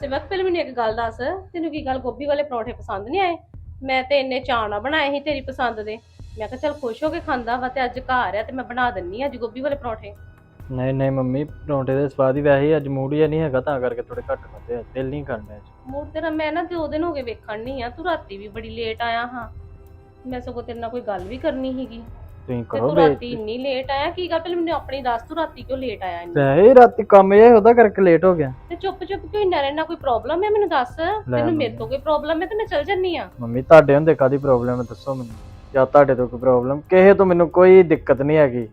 ਸਿਵਕ ਪਹਿਲੇ ਮੈਨੂੰ ਇੱਕ ਗੱਲ ਦੱਸ ਤੈਨੂੰ ਕੀ ਗੱਲ ਗੋਭੀ ਵਾਲੇ ਪਰੌਂਠੇ ਪਸੰਦ ਨਹੀਂ ਆਏ? ਮੈਂ ਤੇ ਇੰਨੇ ਚਾਅ ਨਾਲ ਬਣਾਏ ਸੀ ਤੇਰੀ ਪਸੰਦ ਦੇ। ਮੈਂ ਕਿਹਾ ਚੱਲ ਖੁਸ਼ ਹੋ ਕੇ ਖਾਂਦਾ ਵਾ ਤੇ ਅੱਜ ਘਰ ਆ ਤੇ ਮੈਂ ਬਣਾ ਦਿੰਨੀ ਆ ਅੱਜ ਗੋਭੀ ਵਾਲੇ ਪਰੌਂਠੇ। ਨਹੀਂ ਨਹੀਂ ਮੰਮੀ ਪਰੌਂਠੇ ਦੇ ਸਵਾਦ ਹੀ ਵੈਸੇ ਹੀ ਅੱਜ ਮੂਡ ਜਿਹਾ ਨਹੀਂ ਹੈਗਾ ਤਾਂ ਕਰਕੇ ਥੋੜੇ ਘੱਟ ਖਾਦੇ ਆ ਦਿਲ ਨਹੀਂ ਕਰਦਾ ਅੱਜ। ਮੂਡ ਤੇਰਾ ਮੈਂ ਨਾ ਦੋ ਦਿਨ ਹੋ ਗਏ ਵੇਖਣ ਨਹੀਂ ਆ ਤੂੰ ਰਾਤੀ ਵੀ ਬੜੀ ਲੇਟ ਆਇਆ ਹਾਂ। ਮੈਂ ਸਗੋਂ ਤੇਰੇ ਨਾਲ ਕੋਈ ਗੱਲ ਵੀ ਕਰਨੀ ਸੀਗੀ। ਤੁਸੀਂ ਤੇ ਕਰੋ ਤੂੰ ਰਾਤੀ ਬੇਇੱਜ਼ਤੀ ਇੰਨੀ ਲੇਟ ਆਇਆ ਕੀ ਗੱਲ ਪਹਿਲੇ ਮੈਨੂੰ ਆਪਣੀ ਦੱਸ ਤੂੰ ਰਾਤੀ ਕਿਉਂ ਲੇਟ ਆਇਆ ਇੰਨੀ? ਵੈਸੇ ਰਾਤੀ ਕੰਮ ਇਹ ਉਹਦਾ ਕਰਕੇ ਲੇਟ ਹੋ ਗਿਆ। ਤੇ ਚੁੱਪ ਚੁੱਪ ਕਿਉਂ ਇੰਨਾ ਰਹਿਣਾ ਕੋਈ ਪ੍ਰੋਬਲਮ ਹੈ ਮੈਨੂੰ ਦੱਸ? ਤੈਨੂੰ ਮੇਰੇ ਤੋਂ ਕੋਈ ਪ੍ਰੋਬਲਮ ਹੈ ਤੇ ਮੈਂ ਚਲ ਜੰਨੀ ਆ ਮੰਮੀ ਤੁਹਾਡੇ ਹੁੰਦੇ ਕਾਦੀ ਪ੍ਰੋਬਲਮ ਹੈ ਦੱਸੋ ਮੈਨੂੰ। ਜਾਂ ਤੁਹਾਡੇ ਤੋਂ ਕੋਈ ਪ੍ਰੋਬਲਮ ਕਿਸੇ ਤੋਂ ਮੈਨੂੰ ਕੋਈ ਦਿੱਕਤ ਨਹੀਂ ਹੈਗੀ।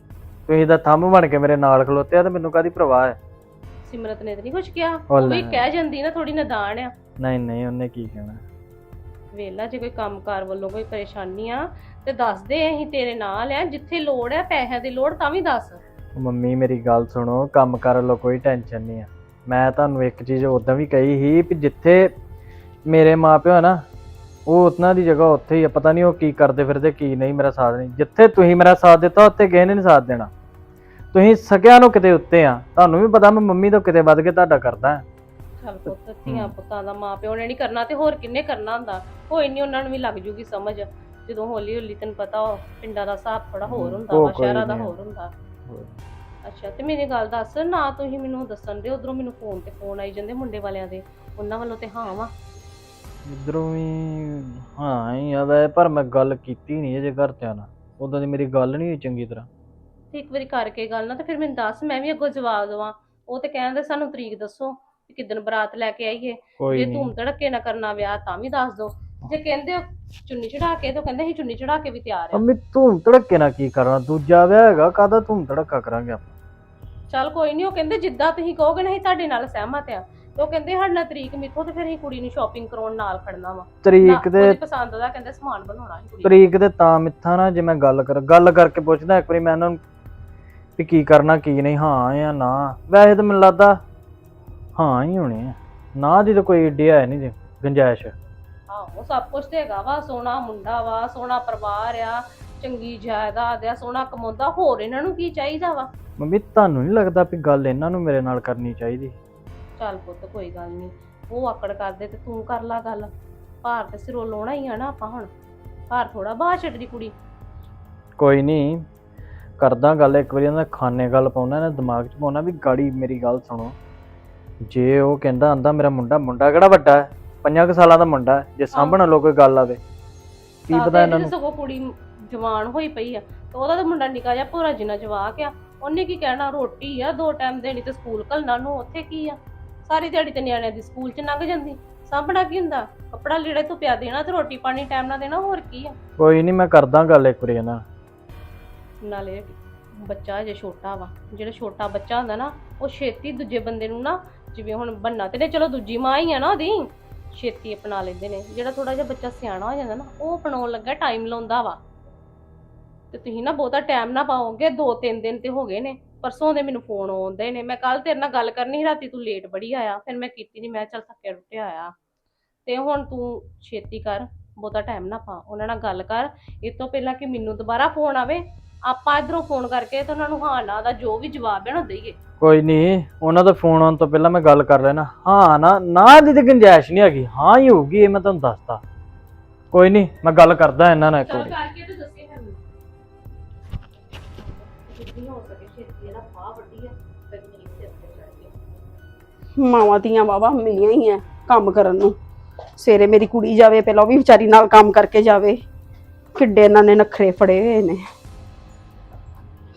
ਤੁਸੀਂ ਤਾਂ ਥੰਮ ਬਣ ਕੇ ਮੇਰੇ ਨਾਲ ਖਲੋਤੇ ਆ ਤੇ ਮੈਨੂੰ ਕਾਦੀ ਪ੍ਰਵਾਹ ਹੈ? ਸਿਮਰਤ ਨੇ ਤਾਂ ਨਹੀਂ ਕੁਝ ਕਿਹਾ। ਉਹ ਉਹ ਵੀ ਲੈ। ਕਹਿ ਜਾਂਦੀ ਨਾ ਥੋੜੀ ਨਦਾਨ ਆ। ਨਹੀਂ ਨਹੀਂ ਉਹਨੇ ਕੀ ਕਹਿਣਾ। ਵੇਲਾ ਜੇ ਕੋਈ ਕੰਮਕਾਰ ਵੱਲੋਂ ਕੋਈ ਪਰੇਸ਼ਾਨੀ ਆ, ਤੇ ਦੱਸ ਦੇ, ਅਸੀਂ ਤੇਰੇ ਨਾਲ ਆ, ਜਿੱਥੇ ਲੋੜ ਹੈ ਪੈਸਿਆਂ ਦੀ ਲੋੜ, ਤਾਂ ਵੀ ਦੱਸ। ਮੰਮੀ, ਮੇਰੀ ਗੱਲ ਸੁਣੋ ਕੰਮ ਕਰਨ ਲੋ ਕੋਈ ਟੈਨਸ਼ਨ ਨਹੀਂ ਆ। ਮੈਂ ਤੁਹਾਨੂੰ ਇੱਕ ਚੀਜ਼ ਉਦਾਂ ਵੀ ਕਹੀ ਸੀ ਕਿ ਜਿੱਥੇ ਮੇਰੇ ਮਾਪਿਓ ਆ ਨਾ, ਉਹ ਉਹਨਾਂ ਦੀ ਜਗ੍ਹਾ ਉੱਥੇ ਹੀ ਆ, ਪਤਾ ਨਹੀਂ ਉਹ ਕੀ ਕਰਦੇ ਫਿਰਦੇ, ਕੀ ਨਹੀਂ, ਮੇਰਾ ਸਾਥ ਨਹੀਂ। ਜਿੱਥੇ ਤੁਸੀਂ ਮੇਰਾ ਸਾਥ ਦਿੱਤਾ, ਉੱਥੇ ਕਿਸੇ ਨੇ ਨਹੀਂ ਸਾਥ ਦੇਣਾ। ਤੁਸੀਂ ਸਕਿਆਂ ਨੂੰ ਕਿਤੇ ਉੱਤੇ ਆ, ਤੁਹਾਨੂੰ ਵੀ ਪਤਾ ਮੈਂ ਮੰਮੀ ਤੋਂ ਕਿਤੇ ਵੱਧ ਕੇ ਤੁਹਾਡਾ ਕਰਦਾ। ਚੱਲ ਪੁੱਤ ਧੀਆਂ ਪੁੱਤਾਂ ਦਾ ਮਾਂ ਪਿਓ ਨੇ ਨਹੀਂ ਕਰਨਾ ਤੇ ਹੋਰ ਕਿੰਨੇ ਕਰਨਾ ਹੁੰਦਾ? ਕੋਈ ਨਹੀਂ ਉਹਨਾਂ ਨੂੰ ਵੀ ਲੱਗ ਜੂਗੀ ਸਮਝ। ਜਦੋਂ ਹੌਲੀ ਹੌਲੀ ਤੈਨੂੰ ਪਤਾ ਉਹ ਪਿੰਡਾਂ ਦਾ ਹਿਸਾਬ ਥੋੜਾ ਹੋਰ ਹੁੰਦਾ ਉਹ ਵਾ ਕੋਈ ਸ਼ਹਿਰਾਂ ਦਾ ਨਹੀਂ। ਹੋਰ ਹੁੰਦਾ। ਅੱਛਾ ਤੇ ਮੇਰੀ ਗੱਲ ਦੱਸ ਨਾ ਤੁਸੀਂ ਮੈਨੂੰ ਦੱਸਣ ਦੇ ਉਧਰੋਂ ਮੈਨੂੰ ਫੋਨ ਤੇ ਫੋਨ ਆਈ ਜਾਂਦੇ ਮੁੰਡੇ ਵਾਲਿਆਂ ਦੇ। ਉਹਨਾਂ ਵੱਲੋਂ ਤੇ ਹਾਂ ਵਾ। ਇਧਰੋਂ ਵੀ ਹਾਂ ਹੀ ਆ ਵੈ ਪਰ ਮੈਂ ਗੱਲ ਕੀਤੀ ਨਹੀਂ ਅਜੇ ਘਰਦਿਆਂ ਨਾਲ। ਉਦੋਂ ਦੀ ਮੇਰੀ ਗੱਲ ਨਹੀਂ ਹੋਈ ਚੰਗੀ ਤਰ੍ਹਾਂ। ਤੇ ਇੱਕ ਵਾਰੀ ਕਰਕੇ ਗੱਲ ਨਾ ਤੇ ਫਿਰ ਮੈਨੂੰ ਦੱਸ ਮੈਂ ਵੀ ਅੱਗੋਂ ਜਵਾਬ ਦੇਵਾਂ। ਉਹ ਤੇ ਕਹਿੰਦੇ ਸਾਨੂੰ ਤਰੀਕ ਦੱਸੋ। ਕਿ ਕਿਦਨ ਬਰਾਤ ਲੈ ਕੇ ਆਈਏ। ਕੋਈ ਜੇ ਨਹੀਂ ਧੂਮ ਧੜਕੇ ਨਾ ਕਰਨਾ ਵਿਆਹ ਤਾਂ ਵੀ ਦੱਸ ਦੋ। ਜੇ ਕਹਿੰਦੇ ਹੋ ਚੁੰਨੀ ਚੜਾ ਕੇ ਤਾਂ ਕਹਿੰਦੇ ਅਸੀਂ ਚੁੰਨੀ ਚੜਾ ਕੇ ਵੀ ਤਿਆਰ ਆ। ਅੰਮੀ ਧੂਮ ਧੜਕੇ ਨਾਲ ਕੀ ਕਰਨਾ? ਦੂਜਾ ਵਿਆਹ ਹੈਗਾ ਕਾਹਦਾ ਧੂਮ ਧੜਕਾ ਕਰਾਂਗੇ ਆਪਾਂ? ਚੱਲ ਕੋਈ ਨਹੀਂ ਉਹ ਕਹਿੰਦੇ ਜਿੱਦਾਂ ਤੁਸੀਂ ਕਹੋਗੇ ਨਾ ਅਸੀਂ ਤੁਹਾਡੇ ਨਾਲ ਸਹਿਮਤ ਆ। ਤੇ ਉਹ ਕਹਿੰਦੇ ਸਾਡੇ ਨਾਲ ਤਰੀਕ ਮਿੱਥੋ ਤੇ ਫਿਰ ਅਸੀਂ ਕੁੜੀ ਨੂੰ ਸ਼ਾਪਿੰਗ ਕਰਾਉਣ ਨਾਲ ਖੜਨਾ ਵਾ। ਤਰੀਕ ਦੇ ਉਹਦੀ ਪਸੰਦ ਦਾ ਕਹਿੰਦੇ ਸਮਾਨ ਬਣਾਉਣਾ ਸੀ ਕੁੜੀ ਤਰੀਕ ਦੇ ਤਾਂ ਮਿੱਥਾ ਨਾ ਜੇ ਮੈਂ ਗੱਲ ਕਰ ਗੱਲ ਕਰਕੇ ਪੁੱਛਦਾ ਇੱਕ ਵਾਰੀ ਮੈਂ ਉਹਨਾਂ ਨੂੰ ਵੀ ਕੀ ਕਰਨਾ ਕੀ ਨਹੀਂ ਹਾਂ ਜਾਂ ਨਾ। ਵੈਸੇ ਤਾਂ ਮੈਨੂੰ ਲੱਗਦਾ ਹਾਂ ਹੀ ਹੋਣੇ ਆ। ਨਾ ਦੀ ਤਾਂ ਕੋਈ ਏਡੀ ਹੈ ਨਹੀਂ ਜੀ ਗੰਜਾਇਸ਼। ਆਹੋ ਸਭ ਕੁਝ ਤੇ ਹੈਗਾ ਵਾ ਸੋਹਣਾ ਮੁੰਡਾ ਵਾ ਸੋਹਣਾ ਪਰਿਵਾਰ ਆ ਚੰਗੀ ਜਾਇਦਾਦ ਆ ਸੋਹਣਾ ਕਮਾਉਂਦਾ ਹੋਰ ਇਹਨਾਂ ਨੂੰ ਕੀ ਚਾਹੀਦਾ ਵਾ? ਮੰਮੀ ਤੁਹਾਨੂੰ ਨਹੀਂ ਲੱਗਦਾ ਵੀ ਗੱਲ ਇਹਨਾਂ ਨੂੰ ਮੇਰੇ ਨਾਲ ਕਰਨੀ ਚਾਹੀਦੀ? ਚੱਲ ਪੁੱਤ ਕੋਈ ਗੱਲ ਨਹੀਂ ਉਹ ਆਕੜ ਕਰਦੇ ਤੇ ਤੂੰ ਕਰ ਲਾ ਗੱਲ। ਭਾਰ ਤੇ ਸਿਰੋਂ ਲਾਉਣਾ ਹੀ ਆ ਨਾ ਆਪਾਂ ਹੁਣ। ਭਾਰ ਥੋੜਾ ਬਾਹਰ ਛੱਡਦੀ ਕੁੜੀ। ਕੋਈ ਨਹੀਂ ਕਰਦਾ ਗੱਲ ਇੱਕ ਵਾਰੀ ਉਹਨਾਂ ਦੇ ਖਾਨੇ ਗੱਲ ਪਾਉਣਾ ਨਾ ਦਿਮਾਗ 'ਚ ਪਾਉਣਾ ਵੀ ਗਾੜੀ ਮੇਰੀ ਗੱਲ ਸੁਣੋ। ਜੇ ਉਹ ਕਹਿੰਦਾ ਆਂਦਾ ਮੇਰਾ ਮੁੰਡਾ ਮੁੰਡਾ ਕਿਹੜਾ ਵੱਡਾ ਹੈ? ਪੰਜਾਂ ਕੁ ਸਾਲਾਂ ਦਾ ਮੁੰਡਾ ਹੈ ਜੇ ਸਾਂਭਣ ਲੋ ਕੋਈ ਗੱਲ ਆਵੇ। ਕੀ ਪਤਾ ਇਹਨਾਂ ਨੂੰ? ਸਗੋਂ ਕੁੜੀ ਜਵਾਨ ਹੋਈ ਪਈ ਆ ਤੇ ਉਹਦਾ ਤਾਂ ਮੁੰਡਾ ਨਿਕਾ ਜਿਹਾ ਭੋਰਾ ਜਿਹਾ ਜਵਾਕ ਆ। ਉਹਨੇ ਕੀ ਕਹਿਣਾ ਰੋਟੀ ਆ ਦੋ ਟਾਈਮ ਦੇਣੀ ਤੇ ਸਕੂਲ ਘੱਲਣਾ ਨੂੰ ਉੱਥੇ ਕੀ ਆ? ਸਾਰੀ ਦਿਹਾੜੀ ਤੇ ਨਿਆਣਿਆਂ ਦੀ ਸਕੂਲ 'ਚ ਲੰਘ ਜਾਂਦੀ। ਸਾਂਭਣਾ ਕੀ ਹੁੰਦਾ? ਕੱਪੜਾ ਲੀੜਾ ਤੋਂ ਪਿਆ ਦੇਣਾ ਤੇ ਰੋਟੀ ਪਾਣੀ ਟਾਈਮ ਨਾਲ ਦੇਣਾ ਹੋਰ ਕੀ ਆ? ਕੋਈ ਨਹੀਂ ਮੈਂ ਕਰਦਾ ਗੱਲ ਇੱਕ ਵਾਰੀ ਇਹਨਾਂ ਨਾਲ। ਨਾਲੇ ਬੱਚਾ ਜੇ ਛੋਟਾ ਵਾ ਜਿਹੜਾ ਛੋਟਾ ਬੱਚਾ ਹੁੰਦਾ ਨਾ ਉਹ ਛੇਤੀ ਦੂਜੇ ਬੰਦੇ ਨੂੰ ਨਾ ਜਿਵੇਂ ਹੁਣ ਬੰਨਾ ਤੇ ਚਲੋ ਦੂਜੀ ਮਾਂ ਹੀ ਆ ਨਾ ਉਹਦੀ, ਛੇਤੀ ਅਪਣਾ ਲੈਂਦੇ ਨੇ। ਜਿਹੜਾ ਥੋੜਾ ਜਿਹਾ ਬੱਚਾ ਸਿਆਣਾ ਹੋ ਜਾਂਦਾ ਨਾ, ਉਹ ਅਪਣਾਉਣ ਲੱਗਾ ਟਾਈਮ ਲਾਉਂਦਾ ਵਾ। ਤੇ ਤੁਸੀਂ ਨਾ ਬਹੁਤਾ ਟਾਈਮ ਨਾ ਪਾਓਗੇ ਦੋ ਤਿੰਨ ਦਿਨ ਤੇ ਹੋ ਗਏ ਨੇ। ਪਰਸੋਂ ਦੇ ਮੈਨੂੰ ਫੋਨ ਆਉਂਦੇ ਨੇ। ਮੈਂ ਕੱਲ ਤੇਰੇ ਨਾਲ ਗੱਲ ਕਰਨੀ ਸੀ, ਰਾਤੀ ਤੂੰ ਲੇਟ ਬੜੀ ਆਇਆ। ਫਿਰ ਮੈਂ ਕੀਤੀ ਨਹੀਂ ਮੈਂ ਚੱਲ ਥੱਕਿਆ ਟੁੱਟਿਆ ਆਇਆ ਤੇ ਹੁਣ ਤੂੰ ਛੇਤੀ ਕਰ, ਬਹੁਤਾ ਟਾਈਮ ਨਾ ਪਾ। ਉਹਨਾਂ ਨਾਲ ਗੱਲ ਕਰ। ਇਹ ਤੋਂ ਪਹਿਲਾਂ ਕਿ ਮੈਨੂੰ ਦੁਬਾਰਾ ਫੋਨ ਆਵੇ ਆਪਾਂ ਇਧਰੋਂ ਫੋਨ ਕਰਕੇ ਤੇ ਉਹਨਾਂ ਨੂੰ ਹਾਂ ਨਾ ਦਾ ਜੋ ਵੀ ਜਵਾਬ ਹੈ ਨਾ ਦਈਏ। ਕੋਈ ਨਹੀਂ ਉਹਨਾਂ ਦਾ ਫੋਨ ਆਉਣ ਤੋਂ ਪਹਿਲਾਂ ਮੈਂ ਗੱਲ ਕਰ ਲੈਣਾ। ਹਾਂ ਨਾ ਨਾ ਦੀ ਤੇ ਗੁੰਜਾਇਸ਼ ਨਹੀਂ ਹੈਗੀ। ਹਾਂ ਹੀ ਹੋਊਗੀ ਇਹ ਮੈਂ ਤੁਹਾਨੂੰ ਦੱਸਦਾ ਕੋਈ ਨਹੀਂ ਮੈਂ ਗੱਲ ਕਰਦਾ ਇਹਨਾਂ ਨਾਲ ਇੱਕ ਚੱਲ ਵਾਰੀ। ਕਰਕੇ ਤੇ ਦੱਸੇ ਮੈਨੂੰ। ਜਿੱਦੀ ਹੋ ਸਕੇ ਛੇਤੀ ਇਹਦਾ ਫਾਹ ਵੱਡੀ ਹੈ ਤੇ ਮੇਰੇ ਸਿਰ ਤੇ ਚੜ ਗਿਆ ਮਾਵਾਂ ਧੀਆਂ ਬਾਬਾ ਮਿਲੀਆਂ ਹੀ ਐ ਕੰਮ ਕਰਨ ਨੂੰ। ਸਵੇਰੇ ਮੇਰੀ ਕੁੜੀ ਜਾਵੇ ਪਹਿਲਾਂ ਉਹ ਵੀ ਵਿਚਾਰੀ ਨਾਲ ਕੰਮ ਕਰਕੇ ਜਾਵੇ। ਕਿੱਡੇ ਇਹਨਾਂ ਨੇ ਨਖਰੇ ਫੜੇ ਹੋਏ ਨੇ।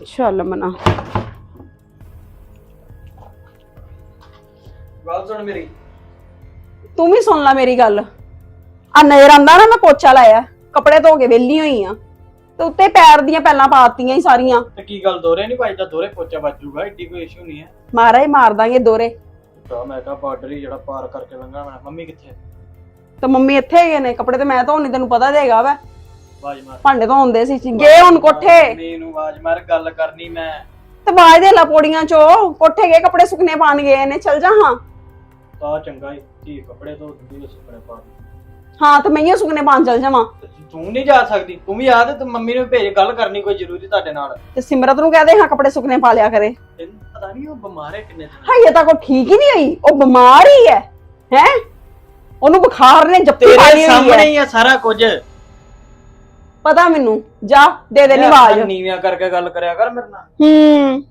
ਚੱਲ ਮਨਾ। ਗੱਲ ਸੁਣ ਮੇਰੀ। ਤੂੰ ਵੀ ਸੁਣ ਲੈ ਮੇਰੀ ਗੱਲ। ਆ ਨਜ਼ਰ ਆਂਦਾ ਨਾ ਮੈਂ ਪੋਚਾ ਲਾਇਆ। ਕੱਪੜੇ ਧੋ ਕੇ ਵਿਹਲੀ ਹੋਈ ਆ। ਤੇ ਉੱਤੇ ਪੈਰ ਦੀਆਂ ਪਹਿਲਾਂ ਪਾਤੀਆਂ ਹੀ ਸਾਰੀਆਂ। ਤੇ ਕੀ ਗੱਲ ਦੋਰੇ ਨਹੀਂ ਵੱਜਦਾ? ਦੋਰੇ ਪੋਚਾ ਵੱਜੂਗਾ ਏਡੀ ਕੋਈ ਇਸ਼ੂ ਨਹੀਂ ਹੈ। ਮਾਰਾ ਹੀ ਮਾਰ ਦਾਂਗੇ ਦੋਰੇ ਤਾਂ ਮੈਂ ਕਿਹਾ ਬਾਰਡਰ ਹੀ ਜਿਹੜਾ ਪਾਰ ਕਰਕੇ ਲੰਘਣਾ ਮੈਂ ਮੰਮੀ ਕਿੱਥੇ ਹੈ? ਤੇ ਮੰਮੀ ਇੱਥੇ ਹੈਗੇ ਨੇ ਕੱਪੜੇ ਤੇ ਮੈਂ ਧੋਣੇ ਤੈਨੂੰ ਪਤਾ ਦੇਗਾ ਵਾ। ਆਵਾਜ਼ ਮਾਰ। ਭਾਂਡੇ ਧੋਂਦੇ ਸੀ ਗਏ ਹੁਣ ਕੋਠੇ। ਮੰਮੀ ਨੂੰ ਆਵਾਜ਼ ਮਾਰ ਗੱਲ ਕਰਨੀ ਮੈਂ। ਤੇ ਬਾਜ ਦੇ ਲਾ ਪੌੜੀਆਂ ਚੋਂ ਕੋਠੇ ਗਏ ਕੱਪੜੇ ਸੁੱਕਨੇ ਪਾਣ ਗਏ ਨੇ ਚੱਲ ਜਾ ਹਾਂ। ਤਾਂ ਚੰਗਾ ਹੀ ਧੀ ਕੱਪੜੇ ਦਿੰਦੀ ਉਸ ਸੁਪਨੇ ਪਾ। ਹਾਂ ਤੇ ਮੈਂ ਹੀ ਸੁੱਕਨੇ ਪਾਣ ਚੱਲ ਜਾਵਾਂ। ਤੇ ਤੂੰ ਨਹੀਂ ਜਾ ਸਕਦੀ ਤੂੰ ਵੀ ਆ ਤੇ ਤੂੰ ਮੰਮੀ ਨੂੰ ਭੇਜ ਗੱਲ ਕਰਨੀ ਕੋਈ ਜ਼ਰੂਰੀ ਤੁਹਾਡੇ ਨਾਲ। ਤੇ ਸਿਮਰਤ ਨੂੰ ਕਹਦੇ ਹਾਂ ਕੱਪੜੇ ਸੁੱਕਨੇ ਪਾ ਲਿਆ ਕਰੇ। ਤੈਨੂੰ ਪਤਾ ਨਹੀਂ ਉਹ ਬਿਮਾਰ ਹੈ ਕਿੰਨੇ ਦਿਨ ਹਾਏ ਤਾਂ ਕੋ ਠੀਕ ਹੀ ਨਹੀਂ ਹੋਈ ਉਹ ਬਿਮਾਰ ਹੀ ਹੈ ਹੈ? ਉਹਨੂੰ ਬੁਖਾਰ ਨੇ ਤੇਰੇ ਪਾਈ ਹੋਈ ਸਾਹਮਣੇ ਹੀ ਆ ਸਾਰਾ ਕੁਝ। ਪਤਾ ਮੈਨੂੰ। ਜਾ ਦੇ ਦੇ ਨਿਵਾਜ। ਨੀਵੀਆਂ ਕਰਕੇ ਗੱਲ ਕਰਿਆ ਕਰ ਮੇਰੇ ਨਾਲ। ਹੂੰ।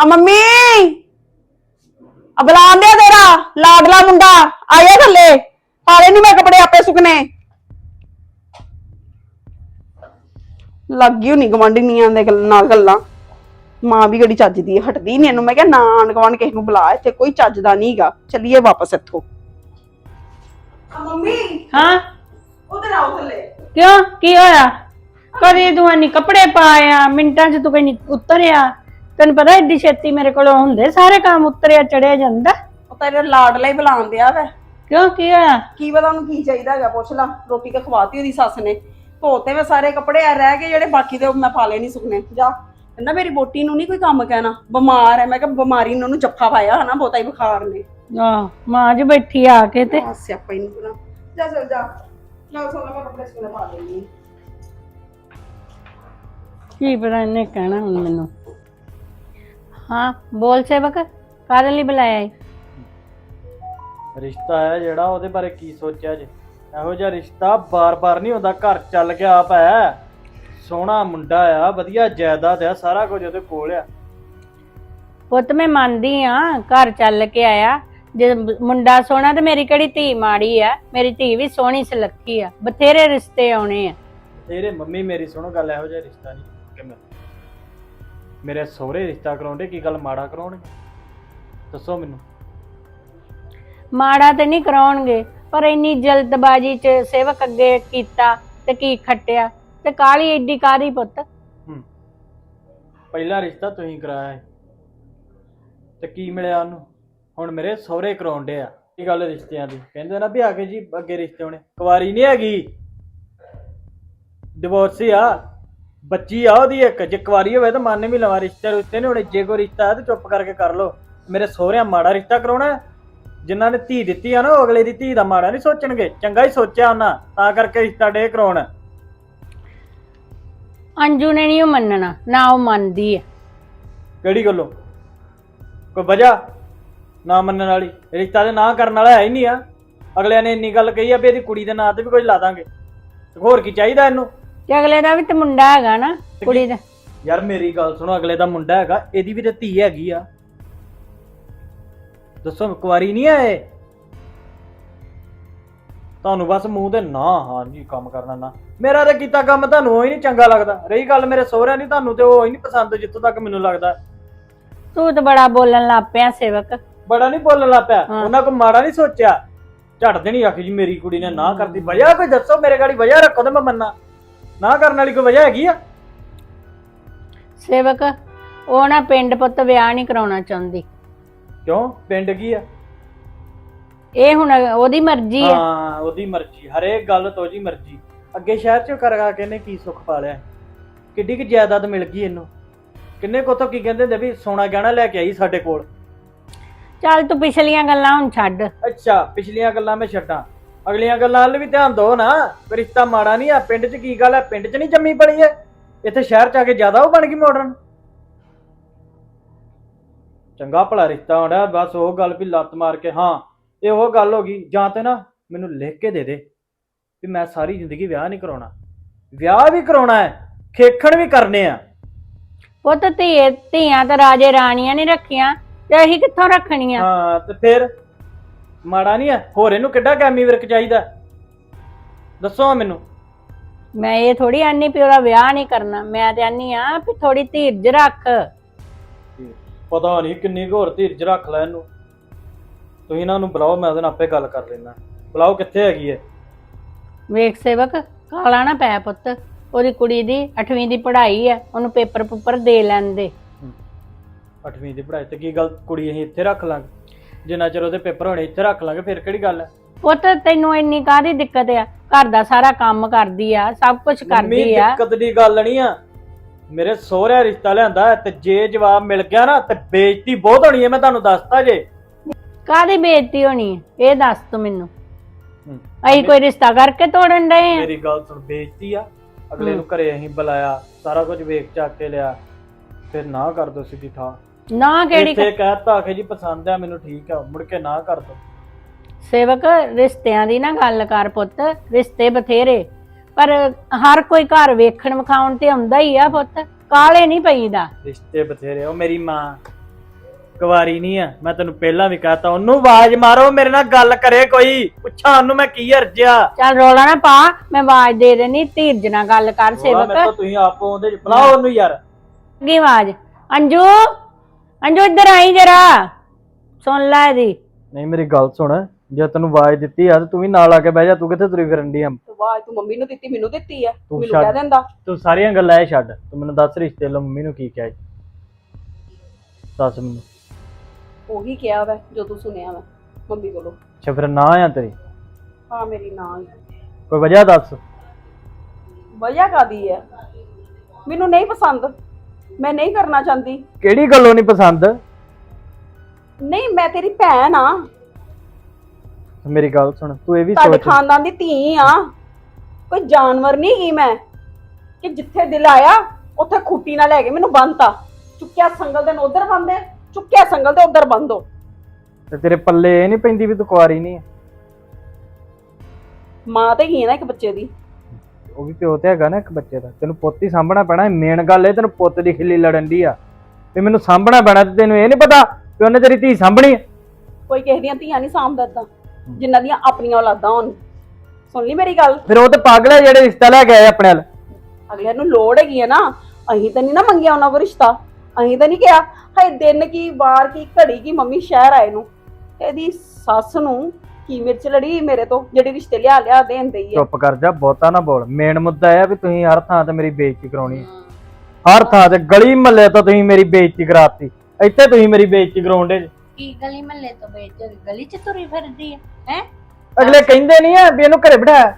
ਆ ਮੰਮੀ! ਆ ਬੁਲਾਉਂਦੇ ਤੇਰਾ ਲਾਡਲਾ ਮੁੰਡਾ। ਆਇਆ ਥੱਲੇ। ਹਾਲੇ ਨਹੀਂ ਮੈਂ ਕੱਪੜੇ ਆਪੇ ਸੁਕਨੇ ਲੱਗੀ ਹੋਣੀ ਗਵਾਂਢੀਆਂ ਦੇ ਗੱਲ- ਨਾਲ ਗੱਲਾਂ। ਮਾਂ ਵੀ ਗੜੀ ਚੱਜਦੀ ਹੈ ਹਟਦੀ ਨਹੀਂ ਇਹਨੂੰ। ਮੈਂ ਕਿਹਾ ਨਾ ਆਂਢ ਗੁਆਂਢ ਕਿਸੇ ਨੂੰ ਬੁਲਾ। ਇੱਥੇ ਕੋਈ ਚੱਜਦਾ ਨਹੀਂਗਾ ਚੱਲੀਏ ਵਾਪਸ ਇੱਥੋਂ। ਆ ਮੰਮੀ! ਹਾਂ? ਉਧਰ ਆਓ ਥੱਲੇ। ਕਿਉਂ? ਕੀ ਹੋਇਆ? ਕਦੇ ਤੂੰ ਨਹੀਂ ਕੱਪੜੇ ਪਾਇਆ ਮਿੰਟਾਂ 'ਚ ਤੂੰ ਕਹਿੰਦੀ ਉਤਰਿਆ। ਤੈਨੂੰ ਪਤਾ ਏਡੀ ਛੇਤੀ ਮੇਰੇ ਕੋਲ ਹੁੰਦੇ ਸਾਰੇ ਕੰਮ ਉਤਰਿਆ ਚੜਿਆ ਜਾਂਦਾ? ਉਹ ਤੇਰੇ ਲਾਡਲਾ ਹੀ ਬੁਲਾਉਂਦੇ ਆ ਵੇ। ਕਿਉਂ? ਕੀ ਹੋਇਆ? ਕੀ ਪਤਾ ਉਹਨੂੰ ਕੀ ਚਾਹੀਦਾ ਹੈਗਾ ਪੁੱਛ ਲਾ। ਰੋਟੀ ਤਾਂ ਖਵਾਤੀ ਉਹਦੀ ਸੱਸ ਨੇ। ਧੋਤੇ ਮੈਂ ਸਾਰੇ ਕੱਪੜੇ ਆ ਰਹਿ ਗਏ ਜਿਹੜੇ ਬਾਕੀ ਦੇ ਉਹ ਮੈਂ ਪਾ ਲਏ ਨਹੀਂ ਸੁਕਨੇ ਜਾ। ਕਹਿੰਦਾ ਮੇਰੀ ਬੋਟੀ ਨੂੰ ਨਹੀਂ ਕੋਈ ਕੰਮ ਕਹਿਣਾ। ਬਿਮਾਰ ਹੈ। ਮੈਂ ਕਿਹਾ ਬਿਮਾਰੀ ਨੇ ਉਹਨੂੰ ਜੱਫਾ ਪਾਇਆ ਹਨਾ ਬਹੁਤਾ ਹੀ ਬੁਖਾਰ ਨੇ। ਆਹ ਮਾਂ ਜੀ ਬੈਠੀ ਆ ਕੇ ਤੇ। ਆ ਸਿਆਪਾ ਹੀ ਨਹੀਂ ਪੂਰਾ ਜਾ ਚਲ ਜਾ। ਨਾ ਸੋਨਾ ਮੈਂ ਕੱਪੜੇ ਸੁਕਨੇ ਪਾ ਦੇਣੀ ਕੀ ਪਤਾ ਇਹਨੇ ਕਹਿਣਾ ਹੁਣ ਮੈਨੂੰ। ਹਾਂ ਬੋਲ ਸੇਵਕ ਕਾਹਦੇ ਲਈ ਬੁਲਾਇਆ ਈ? ਰਿਸ਼ਤਾ ਹੈ ਜਿਹੜਾ ਉਹਦੇ ਬਾਰੇ ਕੀ ਸੋਚਿਆ ਜੇ? ਇਹੋ ਜਿਹਾ ਰਿਸ਼ਤਾ ਬਾਰ-ਬਾਰ ਨਹੀਂ ਹੁੰਦਾ ਘਰ ਚੱਲ ਕੇ ਆਪ ਹੈ। ਸੋਹਣਾ ਮੁੰਡਾ ਆ ਵਧੀਆ ਜਾਇਦਾਦ ਆ ਸਾਰਾ ਕੁਝ ਉਹਦੇ ਕੋਲ ਆ। ਪੁੱਤ ਮੈਂ ਮੰਨਦੀ ਆ ਘਰ ਚੱਲ ਕੇ ਆਇਆ। ਜੇ ਮੁੰਡਾ ਸੋਹਣਾ ਤੇ ਮੇਰੀ ਕਿਹੜੀ ਧੀ ਮਾੜੀ ਆ? ਮੇਰੀ ਧੀ ਵੀ ਸੋਹਣੀ ਸੁਲੱਖੀ ਆ। ਬਥੇਰੇ ਰਿਸ਼ਤੇ ਆਉਣੇ ਆ। ਤੇਰੇ ਮੰਮੀ ਮੇਰੀ ਸੁਣੋ ਗੱਲ ਇਹੋ ਜਿਹਾ ਰਿਸ਼ਤਾ ਨਹੀਂ ਕਿ ਮੈਂ ਮੇਰੇ ਸਹੁਰੇ ਰਿਸ਼ਤਾ ਕਰਾਉਂਦੇ ਕੀ ਗੱਲ ਮਾੜਾ ਕਰਾਉਣਗੇ? ਦੱਸੋ ਮੈਨੂੰ। ਮਾੜਾ ਤੇ ਨਹੀਂ ਕਰਾਉਣਗੇ ਪਰ ਇੰਨੀ ਜਲਦਬਾਜ਼ੀ ਚ ਸੇਵਕ ਅੱਗੇ ਕੀਤਾ ਤੇ ਕੀ ਖੱਟਿਆ? ਤੇ ਕਾਲੀ ਏਡੀ ਕਾਦੀ ਪੁੱਤ? ਹੂੰ। ਪਹਿਲਾ ਰਿਸ਼ਤਾ ਤੁਸੀਂ ਕਰਾਇਆ ਹੈ ਤੇ ਕੀ ਮਿਲਿਆ ਉਹਨੂੰ? ਹੁਣ ਮੇਰੇ ਸਹੁਰੇ ਕਰਾਉਂਦੇ ਆ ਕੀ ਗੱਲ ਰਿਸ਼ਤਿਆਂ ਦੀ? ਕਹਿੰਦੇ ਨਾ ਵੀ ਆ ਕੇ ਜੀ ਅੱਗੇ ਰਿਸ਼ਤੇ ਹੋਣੇ। ਕੁਵਾਰੀ ਨਹੀਂ ਹੈਗੀ। ਡਿਵੋਰਸ ਆ। ਬੱਚੀ ਆ ਉਹਦੀ ਇੱਕ ਜੇ ਕੁਵਾਰੀ ਹੋਵੇ ਤਾਂ ਮੰਨ ਵੀ ਲਵਾਂ ਰਿਸ਼ਤੇ ਰੁਸ਼ਤੇ ਨਹੀਂ ਹੋਣੇ। ਜੇ ਕੋਈ ਰਿਸ਼ਤਾ ਹੈ ਤਾਂ ਚੁੱਪ ਕਰਕੇ ਕਰ ਲਓ। ਮੇਰੇ ਸਹੁਰਿਆਂ ਮਾੜਾ ਰਿਸ਼ਤਾ ਕਰਾਉਣਾ ਹੈ? ਜਿਨ੍ਹਾਂ ਨੇ ਧੀ ਦਿੱਤੀ ਆ ਨਾ ਉਹ ਅਗਲੇ ਦੀ ਧੀ ਦਾ ਮਾੜਾ ਨਹੀਂ ਸੋਚਣਗੇ। ਚੰਗਾ ਹੀ ਸੋਚਿਆ ਉਹਨਾਂ ਤਾਂ ਕਰਕੇ ਰਿਸ਼ਤਾ ਡੇ ਕਰਾਉਣਾ। ਅੰਜੂ ਨੇ ਨਹੀਂ ਉਹ ਮੰਨਣਾ ਨਾ ਉਹ ਮੰਨਦੀ ਆ ਕਿਹੜੀ ਗੱਲੋਂ? ਕੋਈ ਵਜ੍ਹਾ? ਨਾ ਮੰਨਣ ਵਾਲੀ। ਰਿਸ਼ਤਾ ਦੇ ਨਾ ਕਰਨ ਵਾਲਾ ਹੈ ਹੀ ਨਹੀਂ ਆ। ਅਗਲਿਆਂ ਨੇ ਇੰਨੀ ਗੱਲ ਕਹੀ ਆ ਵੀ ਇਹਦੀ ਕੁੜੀ ਦੇ ਨਾਂ ਤੇ ਵੀ ਕੁਝ ਲਾ ਦਾਂਗੇ। ਤੇ ਹੋਰ ਕੀ ਚਾਹੀਦਾ ਇਹਨੂੰ? ਤੇ ਅਗਲੇ ਦਾ ਵੀ ਤੇ ਮੁੰਡਾ ਹੈਗਾ ਨਾ ਕੁੜੀ ਦਾ। ਯਾਰ ਮੇਰੀ ਗੱਲ ਸੁਣੋ ਅਗਲੇ ਦਾ ਮੁੰਡਾ ਹੈਗਾ ਇਹਦੀ ਵੀ ਤੇ ਧੀ ਹੈਗੀ ਆ। ਦੱਸੋ ਕੁਵਾਰੀ ਨਹੀਂ ਆ ਇਹ ਤੁਹਾਨੂੰ ਬਸ ਮੂੰਹ ਤੇ ਨਾ ਹਾਂ ਜੀ ਕੰਮ ਕਰਨਾ ਨਾ। ਮੇਰਾ ਤਾਂ ਕੀਤਾ ਕੰਮ ਤੁਹਾਨੂੰ ਹੀ ਨਹੀਂ ਚੰਗਾ ਲੱਗਦਾ। ਰਹੀ ਗੱਲ ਮੇਰੇ ਸਹੁਰਿਆਂ ਦੀ ਤੁਹਾਨੂੰ ਤੇ ਉਹ ਹੀ ਨਹੀਂ ਪਸੰਦ ਜਿੱਥੋਂ ਤੱਕ ਮੈਨੂੰ ਲੱਗਦਾ। ਤੂੰ ਤਾਂ ਬੜਾ ਬੋਲਣ ਲੱਗ ਪਿਆ ਸੇਵਕ। ਬੜਾ ਨਹੀਂ ਬੋਲਣ ਲੱਗ ਪਿਆ। ਹਾਂ। ਉਹਨਾਂ ਕੋ ਮਾੜਾ ਨਹੀਂ ਸੋਚਿਆ। ਝੜ ਦੇਣੀ ਆਖੀ ਜੀ ਮੇਰੀ ਕੁੜੀ ਨੇ ਨਾ ਕਰਦੀ ਵਜ੍ਹਾ। ਕੋਈ ਦੱਸੋ ਮੇਰੇ ਗਾੜੀ ਵਜ੍ਹਾ ਰੱਖੋ ਤੇ ਮੈਂ ਮੰਨਾਂ। ਨਾ ਕਰਨ ਵਾਲੀ ਕੋਈ ਵਜ੍ਹਾ ਹੈਗੀ ਆ? ਸੇਵਕ ਉਹ ਨਾ ਪਿੰਡ ਪੁੱਤ ਵਿਆਹ ਨਹੀਂ ਕਰਾਉਣਾ ਚਾਹੁੰਦੀ। ਕਿਉਂ? ਪਿੰਡ ਕੀ ਆ? ਇਹ ਹੁਣ ਉਹਦੀ ਮਰਜ਼ੀ ਆ। ਹਾਂ ਉਹਦੀ ਮਰਜ਼ੀ। ਹਰੇਕ ਗੱਲ ਤੋਂ ਜੀ ਮਰਜ਼ੀ। ਅੱਗੇ ਸ਼ਹਿਰ ਚ ਕਰਗਾ ਕੇ ਨੇ ਕੀ ਸੁੱਖ ਪਾ ਲਿਆ? ਕਿੱਡੀ ਕਿ ਜਾਇਦਾਦ ਮਿਲ ਗਈ ਇਹਨੂੰ? ਕਿੰਨੇ ਕੋ ਤੋਂ ਕੀ ਕਹਿੰਦੇ ਹੁੰਦੇ ਵੀ ਸੋਨਾ ਗਹਿਣਾ ਲੈ ਕੇ ਆਈ ਸਾਡੇ ਕੋਲ? ਚੱਲ ਤੂੰ ਪਿਛਲੀਆਂ ਗੱਲਾਂ ਹੁਣ ਛੱਡ। ਅੱਛਾ ਪਿਛਲੀਆਂ ਗੱਲਾਂ ਮੈਂ ਛੱਡਾਂ। ਅਗਲੀਆਂ ਗੱਲਾਂ ਵੱਲ ਵੀ ਧਿਆਨ ਦਿਓ ਨਾ। ਵੀ ਰਿਸ਼ਤਾ ਮਾੜਾ ਨਹੀਂ ਆ ਪਿੰਡ 'ਚ ਕੀ ਗੱਲ ਹੈ ਪਿੰਡ 'ਚ ਨਹੀਂ ਜੰਮੀ ਪੜੀ ਹੈ ਇੱਥੇ ਸ਼ਹਿਰ 'ਚ ਆ ਕੇ ਜ਼ਿਆਦਾ ਉਹ ਬਣ ਗਈ ਮਾਡਰਨ ਚੰਗਾ ਭਲਾ ਰਿਸ਼ਤਾ ਹੋਣਾ ਬਸ ਉਹ ਗੱਲ ਵੀ ਲੱਤ ਮਾਰ ਕੇ ਹਾਂ ਇਹ ਉਹ ਗੱਲ ਹੋ ਗਈ। ਜਾਂ ਤੇ ਨਾ ਮੈਨੂੰ ਲਿਖ ਕੇ ਦੇ ਦੇ ਵੀ ਮੈਂ ਸਾਰੀ ਜ਼ਿੰਦਗੀ ਵਿਆਹ ਨਹੀਂ ਕਰਾਉਣਾ। ਵਿਆਹ ਵੀ ਕਰਾਉਣਾ ਹੈ ਖੇਖਣ ਵੀ ਕਰਨੇ ਆ। ਪੁੱਤ ਧੀਏ ਧੀਆਂ ਤਾਂ ਰਾਜੇ ਰਾਣੀਆਂ ਨਹੀਂ ਰੱਖੀਆਂ। ਤੇ ਅਸੀਂ ਕਿੱਥੋਂ ਰੱਖਣੀਆਂ ਹਾਂ ਤੇ ਫਿਰ? ਮਾੜਾ ਨਹੀਂ ਹੈ ਹੋਰ ਇਹਨੂੰ ਕਿੱਡਾ ਕੈਮੀ ਵਰਕ ਚਾਹੀਦਾ? ਦੱਸੋ ਮੈਨੂੰ। ਮੈਂ ਇਹ ਥੋੜੀ ਆਨੀ ਵੀ ਉਹਦਾ ਵਿਆਹ ਨਹੀਂ ਕਰਨਾ ਮੈਂ ਤੇ ਆਨੀ ਆ ਵੀ ਥੋੜੀ ਧੀਰਜ ਰੱਖ। ਪਤਾ ਨਹੀਂ ਕਿੰਨੀ ਹੋਰ ਧੀਰਜ ਰੱਖ ਲੈ ਇਹਨੂੰ। ਤੁਸੀਂ ਇਹਨਾਂ ਨੂੰ ਬੁਲਾਓ ਮੈਂ ਉਹਦੇ ਨਾਲ ਆਪੇ ਗੱਲ ਕਰ ਲੈਣਾ ਬੁਲਾਓ ਕਿੱਥੇ ਹੈਗੀ ਹੈ ਵੇਖ ਸੇਵਕ ਕਾਲਾ ਨਾ ਪੈ ਪੁੱਤ। ਉਹਦੀ ਕੁੜੀ ਦੀ 8ਵੀਂ ਦੀ ਪੜ੍ਹਾਈ ਆ ਉਹਨੂੰ ਪੇਪਰ ਪੁੱਪਰ ਦੇ। ਲੈਂਦੇ 8ਵੀਂ ਦੀ ਪੜ੍ਹਾਈ ਤੇ ਕੀ ਗੱਲ ਕੁੜੀ ਅਸੀਂ ਇੱਥੇ ਰੱਖ ਲਾਂਗੇ? ਜਿੰਨਾ ਚਿਰ ਉਹਦੇ ਪੇਪਰ ਹੋਣੇ ਇੱਥੇ ਰੱਖ ਲਾਂਗੇ ਫਿਰ ਕਿਹੜੀ ਗੱਲ ਹੈ? ਪੁੱਤ ਤੈਨੂੰ ਇੰਨੀ ਕਾਹਦੀ ਦਿੱਕਤ ਆ? ਘਰ ਦਾ ਸਾਰਾ ਕੰਮ ਕਰਦੀ ਆ ਸਭ ਕੁਝ ਮੰਮੀ ਕਰਦੀ ਆ। ਦਿੱਕਤ ਦੀ ਗੱਲ ਨਹੀਂ ਆ। ਮੇਰੇ ਸਹੁਰਿਆਂ ਰਿਸ਼ਤਾ ਲਿਆਂਦਾ ਹੈ ਤੇ ਜੇ ਜਵਾਬ ਮਿਲ ਗਿਆ ਨਾ ਤੇ ਬੇਇੱਜ਼ਤੀ ਬਹੁਤ ਹੋਣੀ ਹੈ ਮੈਂ ਤੁਹਾਨੂੰ ਦੱਸਤਾ ਜੇ। ਕਾਹਦੀ ਬੇਇੱਜ਼ਤੀ ਹੋਣੀ ਆ? ਇਹ ਦੱਸ ਤੂੰ ਮੈਨੂੰ। ਹੂੰ। ਅਸੀਂ ਕੋਈ ਰਿਸ਼ਤਾ ਕਰਕੇ ਤੋੜਨ ਡਏ ਆ? ਮੇਰੀ ਗੱਲ ਸੁਣ ਬੇਇੱਜ਼ਤੀ ਆ। ਅਗਲੇ। ਨੂੰ ਘਰੇ ਅਸੀਂ ਬੁਲਾਇਆ ਸਾਰਾ ਕੁਝ ਵੇਖ ਚੱਕ ਕੇ ਲਿਆ। ਫਿਰ ਨਾ ਕਰ ਦੋ ਸਿੱਧੀ ਥਾਂ। ਨਾ ਕਿਹੜੀ ਇੱਥੇ ਕਹਿਤਾ ਕਿ ਜੀ ਪਸੰਦ ਆ ਮੈਨੂੰ ਠੀਕ ਆ ਮੁੜ ਕੇ ਨਾ ਕਰ ਦੋ। ਸੇਵਕ ਰਿਸ਼ਤਿਆਂ ਦੀ ਨਾ ਗੱਲ ਕਰ ਪੁੱਤ ਰਿਸ਼ਤੇ ਬਥੇਰੇ। ਪਰ ਹਰ ਕੋਈ ਘਰ ਵੇਖਣ ਵਿਖਾਉਣ ਤੇ ਆਉਂਦਾ ਹੀ ਆ ਪੁੱਤ ਕਾਲੇ ਨਹੀਂ ਪਈਦਾ। ਰਿਸ਼ਤੇ ਬਥੇਰੇ ਉਹ ਮੇਰੀ ਮਾਂ। ਕੁਵਾਰੀ ਨਹੀਂ ਆ ਮੈਂ ਤੈਨੂੰ ਪਹਿਲਾਂ ਵੀ ਕਹਤਾ ਉਹਨੂੰ ਆਵਾਜ਼ ਮਾਰੋ ਮੇਰੇ ਨਾਲ ਗੱਲ ਕਰੇ ਕੋਈ ਪੁੱਛਾਂ ਉਹਨੂੰ ਮੈਂ ਕੀ ਅਰਜਿਆ ਚੱਲ ਰੋਲਾ ਨਾ ਪਾ ਮੈਂ ਆਵਾਜ਼ ਦੇ ਦੇਣੀ ਧੀਰਜ ਨਾਲ ਗੱਲ ਕਰ ਮੈਂ ਤਾਂ ਸੇਵਕ। ਤੁਸੀਂ ਆਪੋ ਉਹਦੇ ਚ ਬੁਲਾਓ ਉਹਨੂੰ ਯਾਰ। ਕੀ ਆਵਾਜ਼। ਅੰਜੂ ਅੰਜੂ ਇੱਧਰ ਆਈ ਜਰਾ। ਸੁਣ ਲੈ ਇਹਦੀ। ਨਹੀਂ ਮੇਰੀ ਗੱਲ ਸੁਣ। ਜੇ ਤੈਨੂੰ ਆਵਾਜ਼ ਦਿੱਤੀ ਆ ਤੇ ਤੂੰ ਵੀ ਨਾਲ ਆ ਕੇ ਬਹਿ ਜਾ। ਤੂੰ ਕਿੱਥੇ ਤੁਰੀ ਫਿਰਨ ਦੀ ਆ? ਆਵਾਜ਼ ਤੂੰ ਮੰਮੀ ਨੂੰ ਦਿੱਤੀ ਮੈਨੂੰ ਦਿੱਤੀ ਆ। ਤੂੰ ਮੈਨੂੰ ਛੱਡ। ਕਹਿ ਦਿੰਦਾ। ਤੂੰ ਸਾਰੀਆਂ ਗੱਲਾਂ ਇਹ ਛੱਡ। ਤੂੰ ਮੈਨੂੰ ਦੱਸ ਰਿਸ਼ਤੇ ਲੋ ਮੰਮੀ ਨੂੰ ਕੀ ਕਿਹਾ ਜੀ ਦੱਸ ਮੈਨੂੰ। ਉਹੀ ਕਿਹਾ ਵੈ ਜੋ ਤੂੰ ਸੁਣਿਆ ਵੈ ਮੰਮੀ ਕੋਲੋਂ। ਅੱਛਾ ਫਿਰ ਨਾ ਆ ਤੇਰੀ? ਹਾਂ ਮੇਰੀ ਨਾਂ ਕੋਈ ਵਜ੍ਹਾ ਦੱਸ? ਵਜ੍ਹਾ ਕਾਦੀ ਹੈ ਮੈਨੂੰ ਨਹੀਂ ਪਸੰਦ। ਮੈਂ ਨਹੀਂ ਕਰਨਾ ਚਾਹੁੰਦੀ। ਕਿਹੜੀ ਗੱਲੋਂ ਨਹੀਂ ਪਸੰਦ? ਨਹੀਂ ਮੈਂ ਤੇਰੀ ਭੈਣ ਆ। ਮੇਰੀ ਗੱਲ ਸੁਣ ਤੂੰ ਇਹ ਵੀ ਤੁਹਾਡੇ ਸੋਚ। ਖਾਨਦਾਨ ਦੀ ਧੀ ਆ। ਕੋਈ ਜਾਨਵਰ ਨਹੀਂ ਹੀ ਮੈਂ। ਕਿ ਜਿੱਥੇ ਦਿਲ ਆਇਆ ਉੱਥੇ ਖੁੱਟੀ ਨਾਲ ਲੈ ਕੇ ਮੈਨੂੰ ਬੰਨਤਾ। ਚੁੱਕਿਆ ਸੰਗਲ ਦੇ ਉਧਰ ਬੰਦੇ ਚੁੱਕਿਆ ਸੰਗਲ ਦੇ ਉਧਰ ਬੰਦੋ ਤੇ ਤੇਰੇ ਪੱਲੇ ਇਹ ਨਹੀਂ ਪੈਂਦੀ ਵੀ ਤੂੰ ਕੁਆਰੀ ਨਹੀਂ ਹੈ। ਮਾਂ ਤੇ ਹੀ ਹੈ ਨਾ ਇੱਕ ਬੱਚੇ ਦੀ। ਉਹ ਵੀ ਪਿਓ ਤੇ ਹੈਗਾ ਨਾ ਇੱਕ ਬੱਚੇ ਦਾ। ਤੈਨੂੰ ਪੁੱਤ ਹੀ ਸਾਂਭਣਾ ਪੈਣਾ ਮੇਨ ਗੱਲ ਇਹ ਤੈਨੂੰ ਪੁੱਤ ਦੀ ਖਿੱਲੀ ਲੜਨ ਦੀ ਆ। ਤੇ ਮੈਨੂੰ ਸਾਂਭਣਾ ਪੈਣਾ ਤੇ ਤੈਨੂੰ ਇਹ ਨਹੀਂ ਪਤਾ ਕਿ ਉਹਨੇ ਤੇਰੀ ਧੀ ਸਾਂਭਣੀ ਹੈ ਕੋਈ ਕਿਸੇ ਦੀਆਂ ਧੀਆਂ ਨਹੀਂ ਸਾਂਭਦਾ ਏਦਾਂ ਜਿਨ੍ਹਾਂ ਦੀਆਂ ਆਪਣੀਆਂ ਔਲਾਦਾਂ ਹੋਣ। ਸੁਣ ਲਈ ਮੇਰੀ ਗੱਲ? ਫਿਰ ਉਹ ਤੇ ਪਾਗਲ ਹੈ ਜਿਹੜੇ ਰਿਸ਼ਤਾ ਲੈ ਕੇ ਆਏ ਆਪਣੇ ਵੱਲ। ਅਗਲਿਆਂ ਨੂੰ ਲੋੜ ਹੈਗੀ ਹੈ ਨਾ ਅਸੀਂ ਤਾਂ ਨਹੀਂ ਨਾ ਮੰਗਿਆ ਉਹਨਾਂ ਕੋਲ ਰਿਸ਼ਤਾ। ਅਸੀਂ ਤਾਂ ਨਹੀਂ ਕਿਹਾ ਹਾਏ ਦਿਨ ਕੀ ਵਾਰ ਕੀ ਘੜੀ ਕੀ ਮੰਮੀ ਸ਼ਹਿਰ ਆਏ ਨੂੰ। ਇਹਦੀ ਸੱਸ ਨੂੰ ਕੀ ਮਿਰਚ ਲੜੀ ਮੇਰੇ ਤੋਂ ਜਿਹੜੀ ਰਿਸ਼ਤੇ ਲਿਆ ਲਿਆ ਦੇਣ ਦਈ ਹੈ ਚੁੱਪ ਕਰ ਜਾ ਬਹੁਤਾ ਨਾ ਬੋਲ। ਮੇਨ ਮੁੱਦਾ ਇਹ ਆ ਵੀ ਤੁਸੀਂ ਹਰ ਥਾਂ ਤੇ ਮੇਰੀ ਬੇਇੱਜ਼ਤੀ ਕਰਾਉਣੀ ਹੈ। ਹਰ ਥਾਂ ਤੇ ਗਲੀ ਮਹੱਲੇ ਤੋਂ ਤੁਸੀਂ ਮੇਰੀ ਬੇਇੱਜ਼ਤੀ ਕਰਾਤੀ। ਇੱਥੇ ਤੁਸੀਂ ਮੇਰੀ ਬੇਇੱਜ਼ਤੀ ਕਰਾਉਂਦੇ ਕੀ ਗਲੀ ਮਹੱਲੇ ਤੋਂ ਵੇਚ ਗਲੀ ਚ ਤੁਰੀ ਫਿਰਦੀ ਹੈ ਹੈ? ਅਗਲੇ ਕਹਿੰਦੇ ਨਹੀਂ ਆ ਵੀ ਇਹਨੂੰ ਘਰੇ ਬਿਠਾ।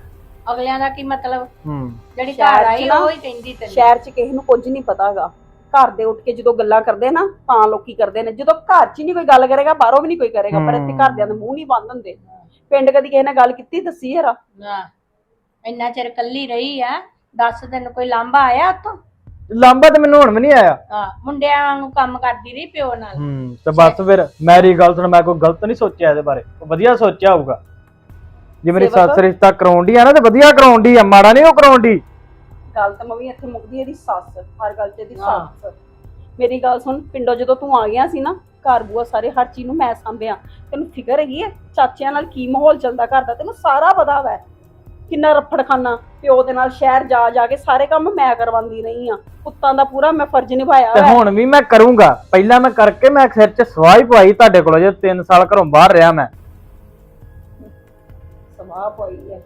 ਅਗਲਿਆਂ ਦਾ ਕੀ ਮਤਲਬ? ਹੂੰ। ਜਿਹੜੀ ਸ਼ਹਿਰ ਘਰ ਚ ਆਈ ਨਾ- ਉਹ ਹੀ ਕਹਿੰਦੀ ਤੈਨੂੰ ਸ਼ਹਿਰ 'ਚ ਕਿਸੇ ਨੂੰ ਕੁਝ ਨਹੀਂ ਪਤਾਗਾ। ਘਰ ਦੇ ਉੱਠ ਕੇ ਜਦੋਂ ਗੱਲਾਂ ਕਰਦੇ ਨਾ ਤਾਂ ਲੋਕੀ ਕਰਦੇ ਨੇ। ਜਦੋਂ ਘਰ 'ਚ ਹੀ ਨਹੀਂ ਕੋਈ ਗੱਲ ਕਰੇਗਾ ਬਾਹਰੋਂ ਵੀ ਨਹੀਂ ਕੋਈ ਕਰੇਗਾ ਪਰ ਇੱਥੇ। ਘਰਦਿਆਂ ਦੇ ਮੂੰਹ ਨਹੀਂ ਬੰਦ ਹੁੰਦੇ। ਪਿੰਡ ਕਦੀ ਕਿਸੇ ਨਾਲ ਗੱਲ ਕੀਤੀ ਦੱਸੀ ਯਾਰਾ ਨਾ ਇੰਨਾ ਚਿਰ ਕੱਲੀ ਰਹੀ ਆ ਦੱਸ ਦਿਨ ਕੋਈ ਲਾਂਬਾ ਆਇਆ ਉੱਥੋਂ? ਲਾਂਬਾ ਤੇ ਮੈਨੂੰ ਹੁਣ ਵੀ ਨਹੀਂ ਆਇਆ। ਹਾਂ ਮੁੰਡਿਆਂ ਨੂੰ ਕੰਮ ਕਰਦੀ ਰਹੀ ਪਿਓ ਨਾਲ। ਹੂੰ ਤੇ ਬਸ ਫਿਰ ਮੇਰੀ ਗੱਲ ਸੁਣ ਮੈਂ ਕੋਈ ਗਲਤ ਨਹੀਂ ਸੋਚਿਆ ਇਹਦੇ ਬਾਰੇ। ਉਹ ਵਧੀਆ ਸੋਚਿਆ ਹੋਊਗਾ। ਜੇ ਮੇਰੀ ਸੇਵਕ? ਸੱਸ ਰਿਸ਼ਤਾ ਕਰਾਉਂਦੀ ਆ ਨਾ ਤੇ ਵਧੀਆ ਕਰਾਉਂਦੀ ਆ ਮਾੜਾ ਨਹੀਂ ਉਹ ਕਰਾਉਂਦੀ। ਗੱਲ ਤਾਂ ਮੰਮੀ ਇੱਥੇ ਮੁੱਕਦੀ ਇਹਦੀ ਸੱਸ ਹਰ ਗੱਲ 'ਚ ਇਹਦੀ ਹਾਂ। ਸੱਸ। ਮੇਰੀ ਗੱਲ ਸੁਣ ਪਿੰਡੋਂ ਜਦੋਂ ਤੂੰ ਆ ਗਿਆ ਸੀ ਨਾ ਘਰ ਬੂਆ ਸਾਰੇ ਹਰ ਚੀਜ਼ ਨੂੰ ਮੈਂ ਸੰਭਿਆ। ਤੈਨੂੰ ਫਿਕਰ ਹੈਗੀ ਹੈ ਚਾਚਿਆਂ ਨਾਲ ਕੀ ਮਾਹੌਲ ਚੱਲਦਾ ਘਰ ਦਾ? ਤੈਨੂੰ ਸਾਰਾ ਪਤਾ ਵੈ। ਕਿੰਨਾ ਰੱਫੜਖਾਨਾ ਪਿਓ ਦੇ ਨਾਲ ਸ਼ਹਿਰ ਜਾ ਜਾ ਕੇ ਸਾਰੇ ਕੰਮ ਮੈਂ ਕਰਵਾਉਂਦੀ ਰਹੀ ਆ ਪੁੱਤਾਂ ਦਾ ਪੂਰਾ ਮੈਂ ਫਰਜ਼ ਨਿਭਾਇਆ ਤੇ ਵੈ ਹੁਣ ਵੀ ਮੈਂ ਕਰੂੰਗਾ। ਪਹਿਲਾਂ ਮੈਂ ਕਰਕੇ ਮੈਂ ਸਿਰ 'ਚ ਸਵਾਹ ਪਵਾਈ ਤੁਹਾਡੇ ਕੋਲ ਜੇ 3 ਸਾਲ ਘਰੋਂ ਬਾਹਰ ਰਿਹਾ ਮੈਂ। ਸਵਾਹ ਪਾਈ ਹੈ।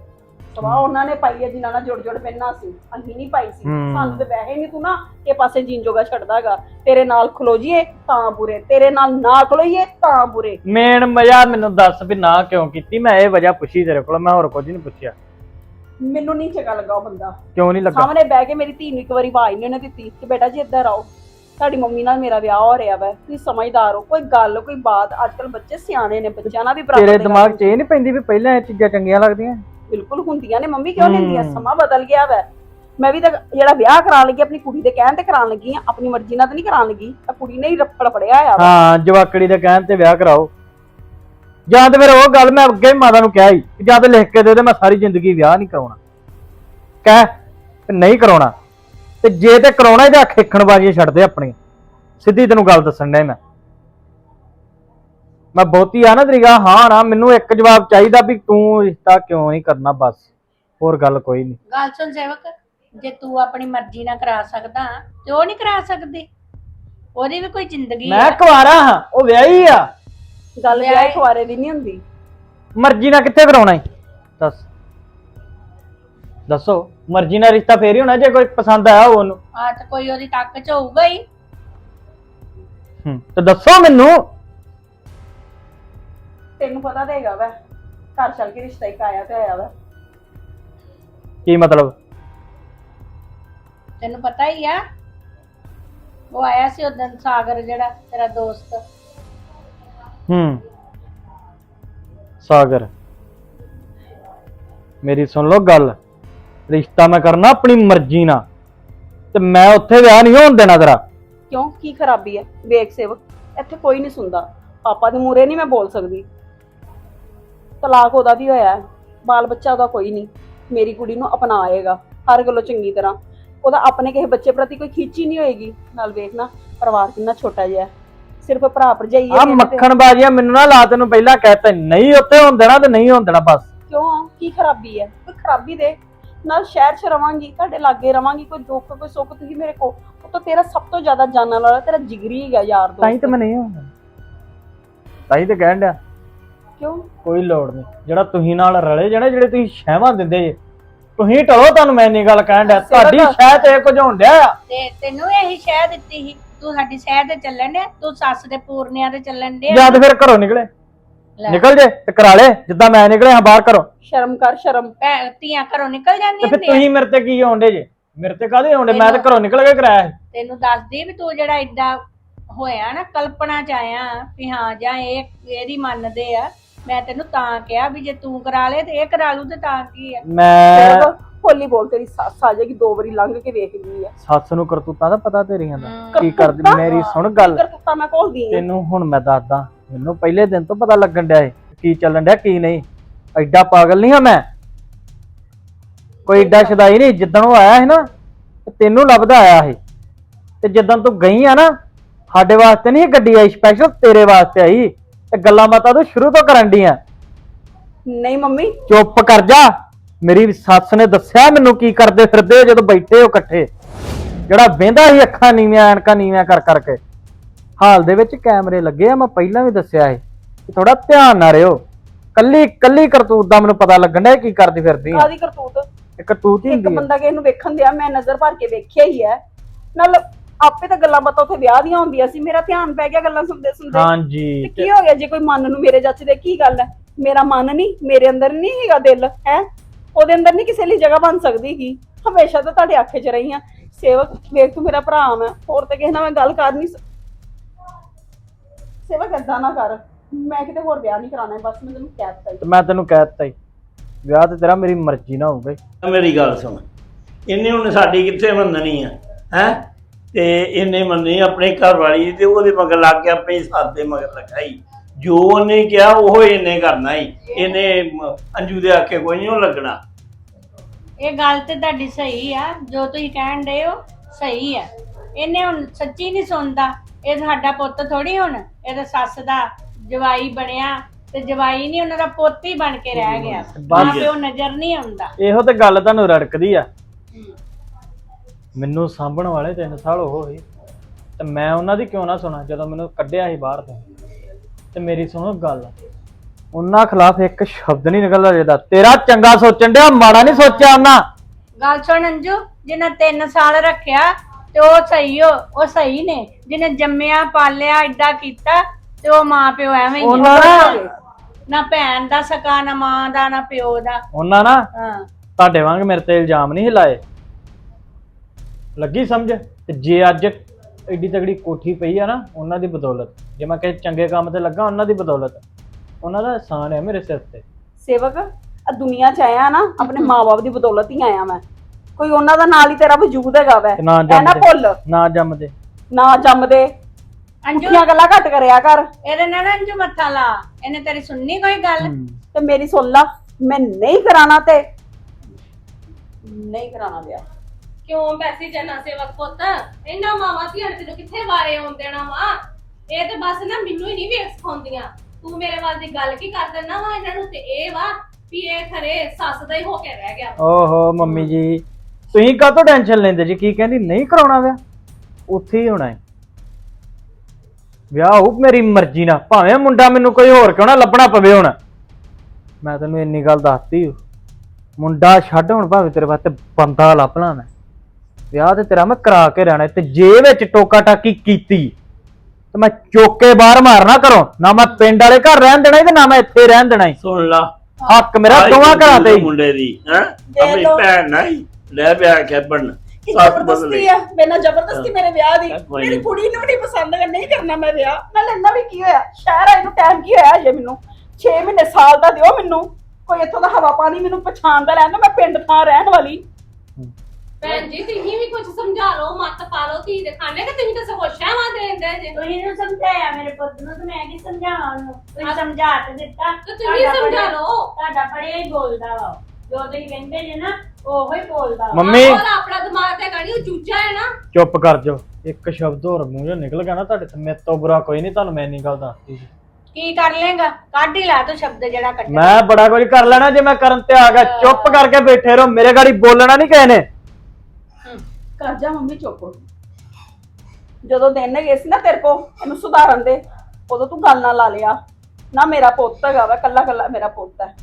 ਸਵਾਹ ਉਹਨਾਂ ਨੇ ਪਾਈ ਹੈ ਜਿਨ੍ਹਾਂ ਨਾਲ ਜੁੜ ਜੁੜ ਪੈਣਾ ਸੀ ਅਸੀਂ ਨਹੀਂ ਪਾਈ ਸੀ। ਹੂੰ। ਸਾਨੂੰ ਤੇ ਵੈਸੇ ਨਹੀਂ ਤੂੰ ਨਾ ਇਹ ਪਾਸੇ ਜੀਣ ਜੋਗਾ ਛੱਡਦਾਗਾ ਤੇਰੇ ਨਾਲ ਖਲੋ ਜੀਏ ਤਾਂ ਬੁਰੇ। ਤੇਰੇ ਨਾਲ ਨਾ ਖਲੋਈਏ ਤਾਂ ਬੁਰੇ। ਮੇਨ ਮਜ਼ਾ ਮੈਨੂੰ ਦੱਸ ਵੀ ਨਾ ਕਿਉਂ ਕੀਤੀ। ਮੈਂ ਇਹ ਵਜ੍ਹਾ ਪੁੱਛੀ ਤੇਰੇ ਕੋਲ ਮੈਂ ਹੋਰ ਕੁਝ ਨਹੀਂ ਪੁੱਛਿਆ। ਮੈਨੂੰ ਨਹੀਂ ਚੰਗਾ ਲੱਗਾ ਉਹ ਬੰਦਾ। ਕਿਉਂ ਨਹੀਂ ਲੱਗਾ? ਸਾਹਮਣੇ ਬਹਿ ਕੇ ਮੇਰੀ ਧੀ ਨੂੰ ਇੱਕ ਵਾਰੀ ਆਵਾਜ਼ ਨਹੀਂ ਉਹਨੇ ਦਿੱਤੀ ਕਿ ਬੇਟਾ ਜੀ ਇੱਧਰ ਆਓ। ਤੁਹਾਡੀ ਮੰਮੀ ਨਾਲ ਮੇਰਾ ਵਿਆਹ ਹੋ ਰਿਹਾ ਵਾ। ਤੁਸੀਂ ਸਮਝਦਾਰ ਹੋ। ਕੋਈ ਗੱਲ ਕੋਈ ਬਾਤ। ਅੱਜ ਕੱਲ ਬੱਚੇ ਸਿਆਣੇ ਨੇ ਬੱਚਿਆਂ ਨਾਲ ਵੀ ਬਰਾਬਰ ਤੇਰੇ ਦੇ ਦਿਮਾਗ 'ਚ ਇਹ ਨਹੀਂ ਪੈਂਦੀ ਵੀ ਪਹਿਲਾਂ ਇਹ ਚੀਜ਼ਾਂ ਚੰਗੀਆਂ ਲੱਗਦੀਆਂ? ਬਿਲਕੁਲ ਹੁੰਦੀਆਂ ਨੇ। ਮੰਮੀ ਕਿਉਂ ਹੂੰ। ਸਮਾਂ ਬਦਲ ਗਿਆ ਵਾ। ਮੈਂ ਵੀ ਤਾਂ ਜਿਹੜਾ ਵਿਆਹ ਕਰਾਉਣ ਲੱਗੀ ਆਪਣੀ ਕੁੜੀ ਦੇ ਕਹਿਣ ਤੇ ਕਰਾਉਣ ਲੱਗੀ ਆ। ਆਪਣੀ ਮਰਜ਼ੀ ਨਾਲ ਤਾਂ ਨਹੀਂ ਕਰਾਉਣ ਲੱਗੀ। ਤਾਂ ਕੁੜੀ ਨੇ ਹੀ ਰੱਫੜ ਫੜਿਆ ਆ। ਹਾਂ ਜਵਾਕੜੀ ਦੇ ਕਹਿਣ ਤੇ ਵਿਆਹ ਕਰਾਓ। ਜਾਂ ਤੇ ਫਿਰ ਉਹ ਗੱਲ ਮੈਂ ਅੱਗੇ ਹੀ ਮਾਤਾ ਨੂੰ ਕਿਹਾ ਸੀ ਕਿ ਜਾਂ ਤੇ ਲਿਖ ਕੇ ਦੇ ਦੇ ਮੈਂ ਸਾਰੀ ਜ਼ਿੰਦਗੀ ਵਿਆਹ ਨਹੀਂ ਕਰਾਉਣਾ। ਕਹਿ ਤੇ ਨਹੀਂ ਕਰਾਉਣਾ। ਤੇ ਜੇ ਤੇ ਕਰਾਉਣਾ ਇਹਦੇ ਖੇਖਣ ਬਾਜ਼ੀਆਂ ਛੱਡ ਦੇ ਆਪਣੀਆਂ। ਸਿੱਧੀ ਤੈਨੂੰ ਗੱਲ ਦੱਸਣ ਡਿਆ ਮੈਂ। ਮੈਂ ਬਹੁਤੀ ਆ ਨਾ ਤਰੀਕਾ ਹਾਂ ਨਾ ਮੈਨੂੰ ਇੱਕ ਜਵਾਬ ਚਾਹੀਦਾ ਵੀ ਤੂੰ ਰਿਸ਼ਤਾ ਕਿਉਂ ਨਹੀਂ ਕਰਨਾ ਬਸ ਹੋਰ ਗੱਲ ਕੋਈ ਨਹੀਂ। ਗੱਲ ਸੁਣ ਸੇਵਕ ਜੇ ਤੂੰ ਆਪਣੀ ਮਰਜ਼ੀ ਨਾਲ ਕਰਾ ਸਕਦਾ ਤੇ ਉਹ ਨਹੀਂ ਕਰਾ ਸਕਦੀ। ਉਹਦੀ ਵੀ ਕੋਈ ਜ਼ਿੰਦਗੀ ਮੈਂ ਆ। ਕੁਆਰਾ ਹਾਂ ਉਹ ਵਿਆਹੀ ਆ। ਗੱਲ ਵਿਆਹ ਵਿਆਹ- ਖਵਾਰੇ ਦੀ ਨਹੀਂ ਹੁੰਦੀ। ਮਰਜ਼ੀ ਨਾਲ ਕਿੱਥੇ ਕਰਾਉਣਾ ਈ? ਦੱਸ। ਦੱਸੋ ਮਰਜ਼ੀ ਨਾਲ ਰਿਸ਼ਤਾ ਫੇਰ ਹੀ ਹੋਣਾ ਜੇ ਕੋਈ ਪਸੰਦ ਆਇਆ ਹੋਊ ਉਹਨੂੰ। ਆ ਤਾਂ ਕੋਈ ਉਹਦੀ ਟੱਕ ਚ ਹੋਊਗਾ ਹੀ। ਹੂੰ ਤੇ ਦੱਸੋ ਮੈਨੂੰ ਤੈਨੂੰ ਪਤਾ ਤਾਂ ਹੈਗਾ ਵਾ ਘਰ ਚੱਲ ਕੇ ਰਿਸ਼ਤਾ ਇੱਕ ਆਇਆ ਤੇ ਆਇਆ ਵਾ। ਕੀ ਮਤਲਬ? ਤੈਨੂੰ ਪਤਾ ਹੀ ਆ ਉਹ ਆਇਆ ਸੀ ਉਦੋਂ ਸਾਗਰ ਜਿਹੜਾ ਤੇਰਾ ਦੋਸਤ। ਹੂੰ। ਸਾਗਰ ਮੇਰੀ ਸੁਣ ਲਓ ਗੱਲ ਰਿਸ਼ਤਾ ਮੈਂ ਕਰਨਾ ਆਪਣੀ ਮਰਜ਼ੀ ਨਾਲ ਤੇ ਮੈਂ ਉੱਥੇ ਵਿਆਹ ਨਹੀਂ ਹੋਣ ਦੇਣਾ ਤੇਰਾ। ਕਿਉਂ? ਕੀ ਖਰਾਬੀ ਹੈ ਵੇਖ ਸੇਵਕ ਇੱਥੇ ਕੋਈ ਨਹੀਂ ਸੁਣਦਾ। ਪਾਪਾ ਦੇ ਮੂਰੇ ਨਹੀਂ ਮੈਂ ਬੋਲ ਸਕਦੀ। ਤਲਾਕ ਉਹਦਾ ਵੀ ਹੋਇਆ ਹੈ, ਬਾਲ ਬੱਚਾ ਉਹਦਾ ਕੋਈ ਨਹੀਂ। ਮੇਰੀ ਕੁੜੀ ਨੂੰ ਅਪਣਾਏਗਾ ਹਰ ਗੱਲੋਂ ਚੰਗੀ ਤਰ੍ਹਾਂ। ਉਹਦਾ ਆਪਣੇ ਕਿਸੇ ਬੱਚੇ ਪ੍ਰਤੀ ਕੋਈ ਖਿੱਚੀ ਨਹੀਂ ਹੋਏਗੀ। ਨਾਲ ਵੇਖਣਾ ਪਰਿਵਾਰ ਕਿੰਨਾ ਛੋਟਾ ਜਿਹਾ ਹੈ। ਸਿਰਫ ਭਰਾ ਭਰਜਾਈ ਹੈ ਆ ਦੇ। ਮੱਖਣ ਬਾਜੀਆ ਮੈਨੂੰ ਨਾ ਲਾ ਤੈਨੂੰ ਪਹਿਲਾਂ ਕਹਿਤਾ ਨਹੀਂ ਉੱਤੇ ਹੋਣ ਦੇਣਾ ਤੇ ਨਹੀਂ ਹੋਣ ਦੇਣਾ ਬਸ। ਕਿਉਂ? ਕੀ ਖਰਾਬੀ ਹੈ? ਕੋਈ ਖਰਾਬੀ ਦੇ। ਨਾਲ ਸ਼ਹਿਰ 'ਚ ਰਵਾਂਗੀ ਤੁਹਾਡੇ ਲਾਗੇ ਰਵਾਂਗੀ ਕੋਈ ਦੁੱਖ ਕੋਈ ਸੁੱਖ ਤੁਸੀਂ ਮੇਰੇ ਕੋਲ ਉਹ ਤਾਂ ਤੇਰਾ ਸਭ ਤੋਂ ਜ਼ਿਆਦਾ ਜਾਣਨ ਵਾਲਾ ਤੇਰਾ ਜਿਗਰੀ ਹੈਗਾ ਯਾਰ ਦੋਸਤ ਤਾਂ ਹੀ ਤੇ ਮੈਂ ਨਹੀਂ ਹੋਣਾ ਤਾਂ ਹੀ ਤੇ ਕਹਿਣ ਡਿਆ। ਕਿਉਂ? ਕੋਈ ਲੋੜ ਨਹੀਂ। ਜਿਹੜਾ ਤੁਸੀਂ ਨਾਲ ਰਲੇ ਜਿਹੜੇ ਜਿਹੜੇ ਤੁਸੀਂ ਸ਼ਹਿਵਾਂ ਦਿੰਦੇ ਜੇ। ਤੁਸੀਂ ਟਲੋ ਤੁਹਾਨੂੰ ਮੈਂ ਇੰਨੀ ਗੱਲ ਕਹਿਣ ਡਿਆ। ਤੁਹਾਡੀ ਸ਼ਹਿ ਤੇ ਕੁਝ ਹੋਣ ਡਿਆ ਆ। ਤੇ ਤੈਨੂੰ ਇਹੀ ਸ਼ਹਿ ਦਿੱਤੀ ਸੀ। ਤੂੰ ਸਾਡੀ ਸ਼ਹਿ ਤੇ ਚੱਲਣ ਡਿਆ। ਤੂੰ ਸੱਸ ਦੇ ਪੂਰਨਿਆਂ ਤੇ ਚੱਲਣ ਡਿਆ। ਜਾਂ ਤੇ ਫਿਰ ਘਰੋਂ ਨਿਕਲੇ। ਲੈ। ਨਿਕਲ ਜੇ ਤੇ ਕਰਾ ਲੈ। ਜਿੱਦਾਂ ਮੈਂ ਨਿਕਲਿਆ ਹਾਂ ਬਾਹਰ ਘਰੋਂ। ਸ਼ਰਮ ਕਰ ਸ਼ਰਮ। ਭੈ- ਧੀਆਂ ਘਰੋਂ ਨਿਕਲ ਤੇ ਜਾਂਦੀਆਂ ਫਿਰ ਹੁੰਦੀਆਂ। ਤੁਸੀਂ ਮੇਰੇ ਤੇ ਕੀ ਆਉਂਦੇ ਜੇ? ਮੇਰੇ ਤੇ ਕਾਹਦੇ ਆਉਂਦੇ ਮੈਂ ਤਾਂ ਘਰੋਂ ਨਿਕਲ ਕੇ ਕਰਾਇਆ ਸੀ। ਤੈਨੂੰ ਦੱਸਦੀ ਵੀ ਤੂੰ ਜਿਹੜਾ ਏਡਾ ਹੋਇਆ ਨਾ ਕਲਪਨਾ ਚ ਆਇਆ ਵੀ ਹਾਂ ਜਾਂ ਇਹ ਇਹਦੀ ਮੰਨਦੇ ਆ। ਮੈਂ ਤੈਨੂੰ ਤਾਂ ਕਿਹਾ ਵੀ ਜੇ ਤੂੰ ਕਰਾ ਲੇ ਤੇ ਇਹ ਕਰਾ ਲੂ ਤੇ ਤਾਂ ਕੀ ਆ? ਮੈਂ ਹੋਲੀ ਬੋਲ ਤੇਰੀ ਸੱਸ ਆ ਜਾਏਗੀ ਦੋ ਵਾਰੀ ਲੰਘ ਕੇ ਵੇਖ ਲਈ ਹੈ ਸੱਸ ਨੂੰ ਕਰਤੂਤਾਂ ਦਾ ਪਤਾ ਤੇਰੀਆਂ ਦਾ। ਕੀ ਕਰਦੀ ਮੇਰੀ ਸੁਣ ਗੱਲ। ਕਰ ਕੁੱਤਾ ਮੈਂ ਘੋਲਦੀ ਆ। ਤੈਨੂੰ ਹੁਣ ਮੈਂ ਦੱਸਦਾ ਮੈਨੂੰ ਪਹਿਲੇ ਦਿਨ ਤੋਂ ਪਤਾ ਲੱਗਣ ਡਿਆ ਏ ਕੀ ਚੱਲਣ ਡਿਆ ਕੀ ਨਹੀਂ। ਐਡਾ ਪਾਗਲ ਨਹੀਂ ਹਾਂ ਮੈਂ। ਕੋਈ ਐਡਾ ਸ਼ਦਾਈ ਨਹੀਂ ਜਿੱਦਣ ਉਹ ਆਇਆ ਸੀ ਨਾ ਤੇ ਤੈਨੂੰ ਲੱਭਦਾ ਆਇਆ ਸੀ। ਤੇ ਜਦੋਂ ਤੂੰ ਗਈ ਆ ਨਾ ਸਾਡੇ ਵਾਸਤੇ ਨਹੀਂ ਗੱਡੀ ਆਈ ਸਪੈਸ਼ਲ ਤੇਰੇ ਵਾਸਤੇ ਆਈ। ਤੇ ਗੱਲਾਂ ਬਾਤਾਂ ਤੂੰ ਸ਼ੁਰੂ ਤੋਂ ਕਰਨ ਡੀਆਂ। ਨਹੀਂ ਮੰਮੀ। ਚੁੱਪ ਕਰ ਜਾ। ਮੇਰੀ ਸੱਸ ਨੇ ਦੱਸਿਆ ਮੈਨੂੰ ਕੀ ਕਰਦੇ ਫਿਰਦੇ ਹੋ ਜਦੋਂ ਬੈਠੇ ਹੋ ਇਕੱਠੇ। ਜਿਹੜਾ ਵੇਂਦਾ ਸੀ ਅੱਖਾਂ ਨੀਵੀਆਂ ਐਨਕਾਂ ਨੀਵੀਆਂ ਕਰ ਕਰਕੇ। ਹਾਲ ਦੇ ਵਿੱਚ ਕੈਮਰੇ ਲੱਗੇ ਆ ਮੈਂ ਪਹਿਲਾਂ ਵੀ ਦੱਸਿਆ ਸੀ ਕਿ ਥੋੜਾ ਧਿਆਨ ਨਾਲ ਰਿਓ। ਕੱਲੀ ਕੱਲੀ ਕਰਤੂਤ ਦਾ ਮੈਨੂੰ ਪਤਾ ਲੱਗਣ ਡਿਆ ਕੀ ਕਰਦੀ ਫਿਰਦੀ ਆ। ਕਾਦੀ ਕਰਤੂਤ? ਇੱਕ ਕਰਤੂਤ ਹੀ ਇੱਕ ਹੁੰਦੀ ਆ। ਬੰਦਾ ਕਿਸੇ ਨੂੰ ਵੇਖਣ ਦਿਆ ਮੈਂ ਨਜ਼ਰ ਭਰ ਕੇ ਵੇਖਿਆ ਹੀ ਹੈ ਨਾਲ ਆਪੇ ਤਾਂ ਗੱਲਾਂ ਬਾਤਾਂ ਉੱਥੇ ਵਿਆਹ ਦੀਆਂ ਹੁੰਦੀਆਂ ਸੀ ਮੇਰਾ ਧਿਆਨ ਪੈ ਗਿਆ ਗੱਲਾਂ ਸੁਣਦੇ ਸੁਣਦੇ। ਤੇ ਹਾਂਜੀ ਕੀ ਹੋ ਗਿਆ ਜੇ ਕੋਈ ਮਨ ਨੂੰ ਮੇਰੇ ਜੱਚਦੇ ਕੀ ਗੱਲ ਹੈ? ਮੇਰਾ ਮਨ ਨਹੀਂ ਮੇਰੇ ਅੰਦਰ ਨਹੀਂ ਹੈਗਾ ਦਿਲ ਹੈ? ਉਹਦੇ ਅੰਦਰ ਨਹੀਂ ਕਿਸੇ ਲਈ ਜਗ੍ਹਾ ਬਣ ਸਕਦੀ ਕੀ ਹਮੇਸ਼ਾ ਤਾਂ ਤੁਹਾਡੇ ਆਖੇ 'ਚ ਰਹੀ ਹਾਂ ਸੇਵਕ ਵੇਖ ਤੂੰ ਮੇਰਾ ਭਰਾ ਮੈਂ ਹੋਰ ਤੇ ਕਿਸੇ ਨਾਲ ਮੈਂ ਗੱਲ ਕਰ ਨਹੀਂ ਸ- ਸੇਵਕ ਏਦਾਂ ਨਾ ਕਰ ਮੈਂ ਕਿਤੇ ਹੋਰ ਵਿਆਹ ਨਹੀਂ ਕਰਾਣਾ ਬਸ ਮੈਂ ਤੈਨੂੰ ਕਹਿ ਦਿੱਤਾ ਈ। ਤੇ ਮੈਂ ਤੈਨੂੰ ਕਹਿ ਦਿੱਤਾ ਵਿਆਹ ਤੇ ਤੇਰਾ ਮੇਰੀ ਮਰਜ਼ੀ ਨਾ ਹੋਊਗਾ ਈ। ਆ ਮੇਰੀ ਗੱਲ ਸੁਣ ਇਹਨੇ ਹੁਣ ਸਾਡੀ ਕਿੱਥੇ ਮੰਨਣੀ ਆ ਹੈ? ਤੇ ਇਹਨੇ ਮੰਨੀ ਆਪਣੇ ਘਰ ਵਾਲੀ ਤੇ ਉਹਦੇ ਮਗਰ ਲੱਗ ਕੇ ਆਪਣੇ ਸਾਦੇ ਮਗਰ ਲਗਾਈ ਜੋ ਉਹਨੇ ਕਿਹਾ ਉਹ ਇਹਨੇ ਕਰਨਾ ਹੀ। ਇਹਨੇ ਮ- ਅੰਜੂ ਦੇ ਆਖੇ ਕੋਈ ਨਹੀਂ ਲੱਗਣਾ। ਇਹ ਗੱਲ ਤੇ ਤੁਹਾਡੀ ਸਹੀ ਆ। ਜੋ ਤੁਸੀਂ ਕਹਿਣ ਡਏ ਹੋ ਸਹੀ ਆ। ਇਹਨੇ ਹੁਣ ਸੱਚੀ ਨਹੀਂ ਸੁਣਦਾ। ਇਹ ਸਾਡਾ ਪੁੱਤ ਥੋੜੀ ਹੁਣ ਇਹਦਾ ਸੱਸ ਦਾ ਜਵਾਈ ਬਣਿਆ ਤੇ ਜਵਾਈ ਨਹੀਂ ਉਹਨਾਂ ਦਾ ਪੁੱਤ ਹੀ ਬਣ ਕੇ ਰਹਿ ਗਿਆ। ਬਸ। ਮਾਂ ਪਿਓ ਨਜ਼ਰ ਨਹੀਂ ਆਉਂਦਾ। ਇਹੋ ਤੇ ਗੱਲ ਤੁਹਾਨੂੰ ਰੜਕਦੀ ਆ। ਮੈਨੂੰ ਸਾਂਭਣ ਵਾਲੇ 3 ਸਾਲ ਉਹ ਸੀ। ਤੇ ਮੈਂ ਉਹਨਾਂ ਦੀ ਕਿਉਂ ਨਾ ਸੁਣਾ ਜਦੋਂ ਮੈਨੂੰ ਕੱਢਿਆ ਸੀ ਬਾਹਰ ਤੋਂ। ਤੇ ਮੇਰੀ ਸੁਣੋ ਗੱਲ ਉਹਨਾਂ ਖਿਲਾਫ ਇੱਕ ਸ਼ਬਦ ਨਹੀਂ ਨਿਕਲਦਾ ਜਿਹਦਾ ਤੇਰਾ ਚੰਗਾ ਸੋਚਣ ਡਿਆ ਮਾੜਾ ਨਹੀਂ ਸੋਚਿਆ ਉਹਨਾਂ। ਗੱਲ ਸੁਣ ਅੰਜੂ ਜਿਹਨੇ 3 ਸਾਲ ਰੱਖਿਆ ਤੇ ਉਹ ਸਹੀ ਹੋ ਉਹ ਸਹੀ ਨੇ। ਜਿਹਨੇ ਜੰਮਿਆ ਪਾਲਿਆ ਐਡਾ ਕੀਤਾ ਤੇ ਉਹ ਮਾਂ ਪਿਓ ਐਵੇਂ ਹੀ ਉਹਨਾਂ। ਨਾ ਨਾ ਭੈਣ ਦਾ ਸਕਾ ਨਾ ਮਾਂ ਦਾ ਨਾ ਪਿਓ ਦਾ। ਉਹਨਾਂ ਨਾ ਹਾਂ। ਤੁਹਾਡੇ ਵਾਂਗ ਮੇਰੇ ਤੇ ਇਲਜ਼ਾਮ ਨਹੀਂ ਲਾਏ ਲੱਗੀ ਸਮਝ? ਤੇ ਜੇ ਅੱਜ ਐਡੀ ਤਗੜੀ ਕੋਠੀ ਪਈ ਆ ਨਾ ਉਹਨਾਂ ਦੀ ਬਦੌਲਤ। ਜੇ ਮੈਂ ਕਿਸੇ ਚੰਗੇ ਕੰਮ ਤੇ ਲੱਗਾ ਉਹਨਾਂ ਦੀ ਬਦੌਲਤ। ਉਹਨਾਂ ਦਾ ਅਹਿਸਾਨ ਹੈ ਮੇਰੇ ਸਿਰ ਤੇ। ਸੇਵਕ ਆ ਦੁਨੀਆ 'ਚ ਆਇਆ ਨਾ ਆਪਣੇ ਮਾਪੇ ਦੀ ਬਦੌਲਤ ਹੀ ਆਇਆ ਮੈਂ। ਕੋਈ ਉਹਨਾਂ ਦਾ ਨਾਲ ਹੀ ਤੇਰਾ ਵਜੂਦ ਹੈਗਾ ਵੈ। ਤੇ ਨਾ ਐ ਨਾ ਜੰਮਦੇ ਭੁੱਲ। ਨਾ ਜੰਮਦੇ। ਨਾ ਜੰਮਦੇ। ਅੰਜੂ। ਪੁੱਠੀਆਂ ਗੱਲਾਂ ਘੱਟ ਕਰਿਆ ਕਰ। ਇਹਦੇ ਨਾਲ ਨਾ ਅੰਜੂ ਮੱਥਾ ਲਾ। ਇਹਨੇ ਤੇਰੀ ਸੁਣਨੀ ਕੋਈ ਗੱਲ? ਹਮ। ਤੇ ਮੇਰੀ ਸੁਣ ਲਾ। ਮੈਂ ਨਹੀਂ ਕਰਾਣਾ ਤੇ। ਨਹੀਂ ਕਰਾਣਾ ਵਿਆਹ। ਕਿਉਂ ਬੈਸੀ ਜਨਾ ਸੇਵਕ ਪੁੱਤ? ਇਹਨਾਂ ਮਾਵਾਂ ਧੀਆਂ ਨੇ ਤੈਨੂੰ ਕਿੱਥੇ ਵਾਰੇ ਆਉਣ ਦੇਣਾ ਵਾ? ਇਹ ਤੇ ਬਸ ਨਾ ਮੈਨੂੰ ਹੀ ਨਹੀਂ ਵੇਖ ਸਿਖਾਉਂਦੀਆਂ। ਤੂੰ ਮੇਰੇ ਵੱਲ ਦੀ ਗੱਲ ਕੀ ਕਰ ਦਿੰਦਾ ਵਾ ਇਹਨਾਂ ਨੂੰ ਤੇ ਇਹ ਵਾ ਵੀ ਇਹ ਖਰੇ ਸੱਸ ਦਾ ਹੀ ਹੋ ਕੇ ਰਹਿ ਗਿਆ ਓਹੋ, ਮੰਮੀ ਜੀ। ਤੁਸੀਂ ਕਾਹਤੋਂ ਟੈਨਸ਼ਨ ਲੈਂਦੇ ਜੀ? ਕੀ ਕਹਿੰਦੀ? ਨਹੀਂ ਕਰਾਉਣਾ ਵਿਆਹ? ਉੱਥੇ ਹੀ ਹੋਣਾ ਹੈ ਵਿਆਹ ਹੋਊ ਮੇਰੀ ਮਰਜ਼ੀ ਨਾਲ। ਭਾਵੇਂ ਮੁੰਡਾ ਮੈਨੂੰ ਕੋਈ ਹੋਰ ਕਿਉਂ ਨਾ ਲੱਭਣਾ ਪਵੇ ਹੁਣ। ਮੈਂ ਤੈਨੂੰ ਇੰਨੀ ਗੱਲ ਦੱਸਤੀ ਓ। ਮੁੰਡਾ ਛੱਡ ਹੁਣ, ਭਾਵੇਂ ਤੇਰੇ ਵਾਸਤੇ ਬੰਦਾ ਲੱਭਣਾ ਮੈਂ। ਵਿਆਹ ਤੇ ਤੇਰਾ ਮੈਂ ਕਰਾ ਕੇ ਰਹਿਣਾ ਤੇ ਜੇ ਵਿੱਚ ਟੋਕਾ ਟਾਕੀ ਕੀਤੀ ਤੇ ਮੈਂ ਚੁੱਕ ਬਾਹਰ ਮਾਰਨਾ ਕਰੋ ਨਾ ਮੈਂ ਪਿੰਡ ਵਾਲੇ ਘਰ ਰਹਿਣ ਦੇਣਾ ਈ ਤੇ ਨਾ ਮੈਂ ਇੱਥੇ ਰਹਿਣ ਦੇਣਾ ਈ। ਸੁਣ ਲਾ। ਹੱਕ ਮੇਰਾ ਆਈ ਦੋਵਾਂ ਘਰਾਂ ਤੇ ਈ। ਮੁੰਡੇ ਦੀ ਹੈ? ਦੇ ਆਪਣੀ ਲਓ। ਭੈਣ ਨਹੀਂ ਲੈ ਵਿਆਹ ਕੇ ਬਣ ਕੀ ਸੱਸ ਜ਼ਬਰਦਸਤੀ ਬਦਲੇ ਆ ਮੈਨਾਂ ਜ਼ਬਰਦਸਤੀ ਮੇਰੇ ਵਿਆਹ ਦੀ। ਕੋਈ ਮੇਰੀ। ਕੁੜੀ ਨੂੰ ਵੀ ਨਹੀਂ ਪਸੰਦ ਹੈ ਨਹੀਂ ਕਰਨਾ ਮੈਂ ਵਿਆਹ। ਮੈਂ ਲੈਣਾ ਵੀ ਕੀ ਹੋਇਆ? ਸ਼ਹਿਰ ਆਏ ਨੂੰ ਟਾਈਮ ਕੀ ਹੋਇਆ ਜੇ ਮੈਨੂੰ? 6 ਮਹੀਨੇ ਸਾਲ ਦਾ ਦਿਓ ਮੈਨੂੰ। ਕੋਈ ਇੱਥੋਂ ਦਾ ਹਵਾ ਪਾਣੀ ਮੈਨੂੰ ਪਛਾਣਦਾ ਲੈਣ ਮੈਂ ਪਿੰਡ ਥਾਂ ਰਹਿਣ ਵਾਲੀ। ਭੈਣ ਜੀ ਤੁਸੀਂ ਵੀ ਕੁਝ ਸਮਝਾ ਲਓ ਮੱਤ ਪਾ ਲਓ ਧੀ ਦੇ ਖਾਣੇ ਕਿ ਤੁਸੀਂ ਤਾਂ ਸਹੋਸ਼ਾ ਵਾ ਦੇਂਦੇ ਜੇ। ਤੁਸੀਂ ਨੂੰ ਸਮਝਾਇਆ ਮੇਰੇ ਪੁੱਤ ਨੂੰ ਤੇ ਮੈਂ ਕੀ ਸਮਝਾਵਾਂ ਉਹਨੂੰ? ਤੁਸੀਂ ਸਮਝਾ ਤੇ ਦਿੱਤਾ। ਤੇ ਤੁਸੀਂ ਤੁਹਾਡਾ ਸਮਝਾ ਪੜ੍ਹਿਆ- ਲਓ। ਤੁਹਾਡਾ ਪੜਿਆ ਹੀ ਬੋਲਦਾ ਵਾ। ਜੋ ਤੁਸੀਂ ਕਹਿੰਦੇ ਜੇ ਨਾ ਉਹੋ ਹੀ ਬੋਲਦਾ ਵਾ। ਮੰਮੀ। ਹੋਰ ਆਪਣਾ ਦਿਮਾਗ ਤੇ ਗਾੜੀ ਉਹ ਚੂਚਾ ਹੈ ਨਾ। ਚੁੱਪ ਕਰ ਜਾਓ। ਇੱਕ ਸ਼ਬਦ ਹੋਰ ਮੂੰਹ ਚੋਂ ਨਿਕਲ ਗਿਆ ਨਾ ਤੁਹਾਡੇ ਤੇ। ਮੇਰੇ ਤੋਂ ਬੁਰਾ ਕੋਈ ਨਹੀਂ ਤੁਹਾਨੂੰ ਮੈਂ ਇੰਨੀ ਗੱਲ ਦੱਸਦੀ ਸੀ ਕੀ ਕਰ ਲੇਗਾ ਕੱਢ ਹੀ ਲਾ ਤੂੰ ਸ਼ਬਦ ਜਿਹੜਾ ਕੱਢਿਆ। ਮੈਂ ਬੜਾ ਕੁਝ ਕਰ ਲੈਣਾ ਜੇ ਮੈਂ ਕਰਨ ਤੇ ਆ ਗਿਆ। ਚੁੱਪ ਕਰਕੇ ਬੈਠੇ ਰਹੋ। ਮੇਰੇ ਗਾੜੀ ਬੋਲਣਾ ਨਹੀਂ ਕਿਸੇ ਨੇ। ਕਰ ਜਾ ਮੰਮੀ ਚੁੱਪ। ਜਦੋਂ ਦਿਨ ਗਏ ਸੀ ਨਾ ਤੇਰੇ ਕੋ ਇਹਨੂੰ ਸੁਧਾਰਨ ਦੇ। ਉਦੋਂ ਤੂੰ ਗੱਲ ਨਾ ਲਾ ਲਿਆ। ਨਾ ਮੇਰਾ ਪੁੱਤ ਹੈਗਾ ਵਾ ਕੱਲਾ ਕੱਲਾ ਮੇਰਾ ਪੁੱਤ ਹੈ।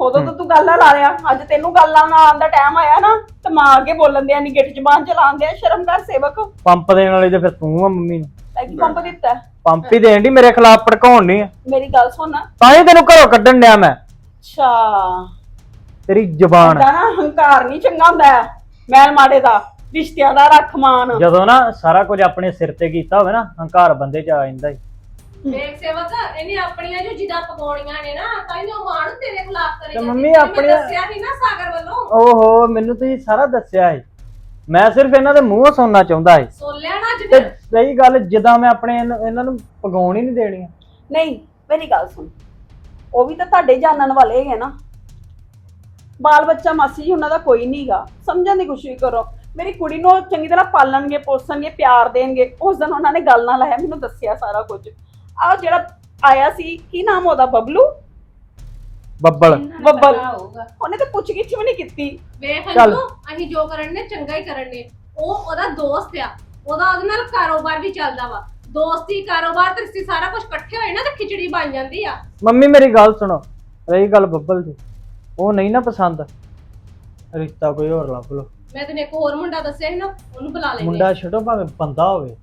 ਉਦੋਂ ਤਾਂ ਤੂੰ ਗੱਲ ਨਾ ਲਾ ਲਿਆ। ਅੱਜ ਤੈਨੂੰ ਗੱਲਾਂ ਨਾ ਆਉਣ ਦਾ ਟਾਈਮ ਆਇਆ ਨਾ ਤੇ ਮਾਂ ਅੱਗੇ ਬੋਲਣ ਦੇ ਨਹੀਂ ਗਿੱਟ ਜ਼ਬਾਨ ਚਲਾਉਣ ਦੇ ਸ਼ਰਮ ਕਰ ਸੇਵਕ। ਪੰਪ ਦੇਣ ਵਾਲੀ ਤੇ ਫਿਰ ਤੂੰ ਆ ਮੰਮੀ ਨੂੰ। ਲੈ ਕੇ ਪੰਪ ਦਿੱਤਾ। ਪੰਪ ਹੀ ਦੇਣ ਦੀ ਮੇਰੇ ਖਿਲਾਫ ਭੜਕਾਉਣ ਨਹੀਂ ਮੇਰੀ ਗੱਲ ਸੁਣ। ਤਾਂ ਹੀ ਤੈਨੂੰ ਘਰੋਂ ਕੱਢਣ ਡਿਆ ਮੈਂ। ਅੱਛਾ। ਤੇਰੀ ਜ਼ਬਾਨ। ਦਾ ਨਾ ਹੰਕਾਰ ਨਹੀਂ ਚੰਗਾ ਹੁੰਦਾ। ਮੈਲ ਮਾੜੇ ਦਾ ਰਿਸ਼ਤਿਆਂ ਦਾ ਰੱਖ ਮਾਨ ਜਦੋਂ ਨਾ ਸਾਰਾ ਕੁਝ ਆਪਣੇ ਸਿਰ ਤੇ ਕੀਤਾ ਹੋਵੇ ਨਾ ਹੰਕਾਰ ਬੰਦੇ ਚ ਆ ਜਾਂਦਾ ਹੀ ਦੇਖ ਸੇਵਕ ਇਹਨੇ ਆਪਣੀਆਂ ਜੋ ਜਿੱਦਾਂ ਪਕਾਉਣੀਆਂ ਨੇ ਨਾ ਤਾਂ ਇਹਨੂੰ ਮਾਣ ਤੇਰੇ ਖਿਲਾਫ ਕਰੇ ਤੇ ਜਾਂਦੀ। ਮੰਮੀ ਤੈਨੂੰ ਮੈਂ ਆਪਣੀਆਂ- ਦੱਸਿਆ ਸੀ ਨਾ ਸਾਗਰ ਵੱਲੋਂ। ਓਹੋ ਮੈਨੂੰ ਤੁਸੀਂ ਸਾਰਾ ਦੱਸਿਆ ਹੈ ਮੈਂ ਸਿਰਫ ਇਹਨਾਂ ਦੇ ਮੂੰਹੋਂ ਸੁਣਨਾ ਚਾਹੁੰਦਾ ਹੈ ਸੁਣ ਲਿਆ ਨਾ ਅੱਜ ਤੇ ਫਿਰ। ਸਹੀ ਗੱਲ ਜਿੱਦਾਂ ਮੈਂ ਆਪਣੇ ਇਹਨੂੰ- ਇਹਨਾਂ ਨੂੰ ਪਗਾਉਣ ਹੀ ਨਹੀਂ ਦੇਣੀ ਨਹੀਂ ਮੇਰੀ ਗੱਲ ਸੁਣ। ਉਹ ਵੀ ਤਾਂ ਤੁਹਾਡੇ ਜਾਣਨ ਵਾਲੇ ਹੈਗੇ ਨਾ। ਬਾਲ ਬੱਚਾ ਮਾਸੀ ਜੀ ਉਹਨਾਂ ਦਾ ਕੋਈ ਨਹੀਂਗਾ ਸਮਝਣ ਦੀ ਕੋਸ਼ਿਸ਼ ਕਰੋ। ਮੇਰੀ ਕੁੜੀ ਨੂੰ ਚੰਗੀ ਤਰ੍ਹਾਂ ਪਾਲਣਗੇ ਪੋਸਣਗੇ ਪਿਆਰ ਦੇਣਗੇ ਉਸ ਦਿਨ ਉਹਨਾਂ ਨੇ ਗੱਲ ਨਾਲ ਲਾਇਆ ਮੈਨੂੰ ਦੱਸਿਆ ਸਾਰਾ ਕੁਝ। ਆਹ ਜਿਹੜਾ ਆਇਆ ਸੀ ਕੀ ਨਾਮ ਉਹਦਾ? ਬਬਲੂ? ਬੱਬਲ। ਬੱਬਲ। ਹੋਊਗਾ। ਉਹਨੇ ਤਾਂ ਪੁੱਛ ਗਿੱਛ ਵੀ ਨਹੀਂ ਕੀਤੀ। ਵੇਖ ਚੱਲ। ਅੰਜੂ ਅਸੀਂ ਜੋ ਕਰਨ ਨੇ ਚੰਗਾ ਹੀ ਕਰਨ। ਨੇ ਉਹ ਉਹਦਾ ਦੋਸਤ ਆ। ਉਹਦਾ ਉਹਦੇ ਨਾਲ ਕਾਰੋਬਾਰ ਵੀ ਚੱਲਦਾ ਵਾ। ਦੋਸਤੀ ਕਾਰੋਬਾਰ ਤੇ ਰਿਸ਼ਤੇ ਸਾਰਾ ਕੁਝ ਇਕੱਠੇ ਹੋਏ ਨਾ ਤਾਂ ਖਿਚੜੀ ਬਣ ਜਾਂਦੀ ਆ। ਮੰਮੀ ਮੇਰੀ ਗੱਲ ਸੁਣੋ। ਰਹੀ ਗੱਲ ਬੱਬਲ ਦੀ। ਉਹ ਨਹੀਂ ਨਾ ਪਸੰਦ। ਰਿਸ਼ਤਾ ਕੋਈ ਹੋਰ ਲੱਭ ਲਓ। ਮੈਂ ਤੈਨੂੰ ਇੱਕ ਹੋਰ ਮੁੰਡਾ ਦੱਸਿਆ ਸੀ ਨਾ ਉਹਨੂੰ ਬੁਲਾ ਲੈਨੇ ਮੁੰਡਾ ਛੱਡੋ ਭਾਵੇਂ ਬੰਦਾ ਹੋਵੇ।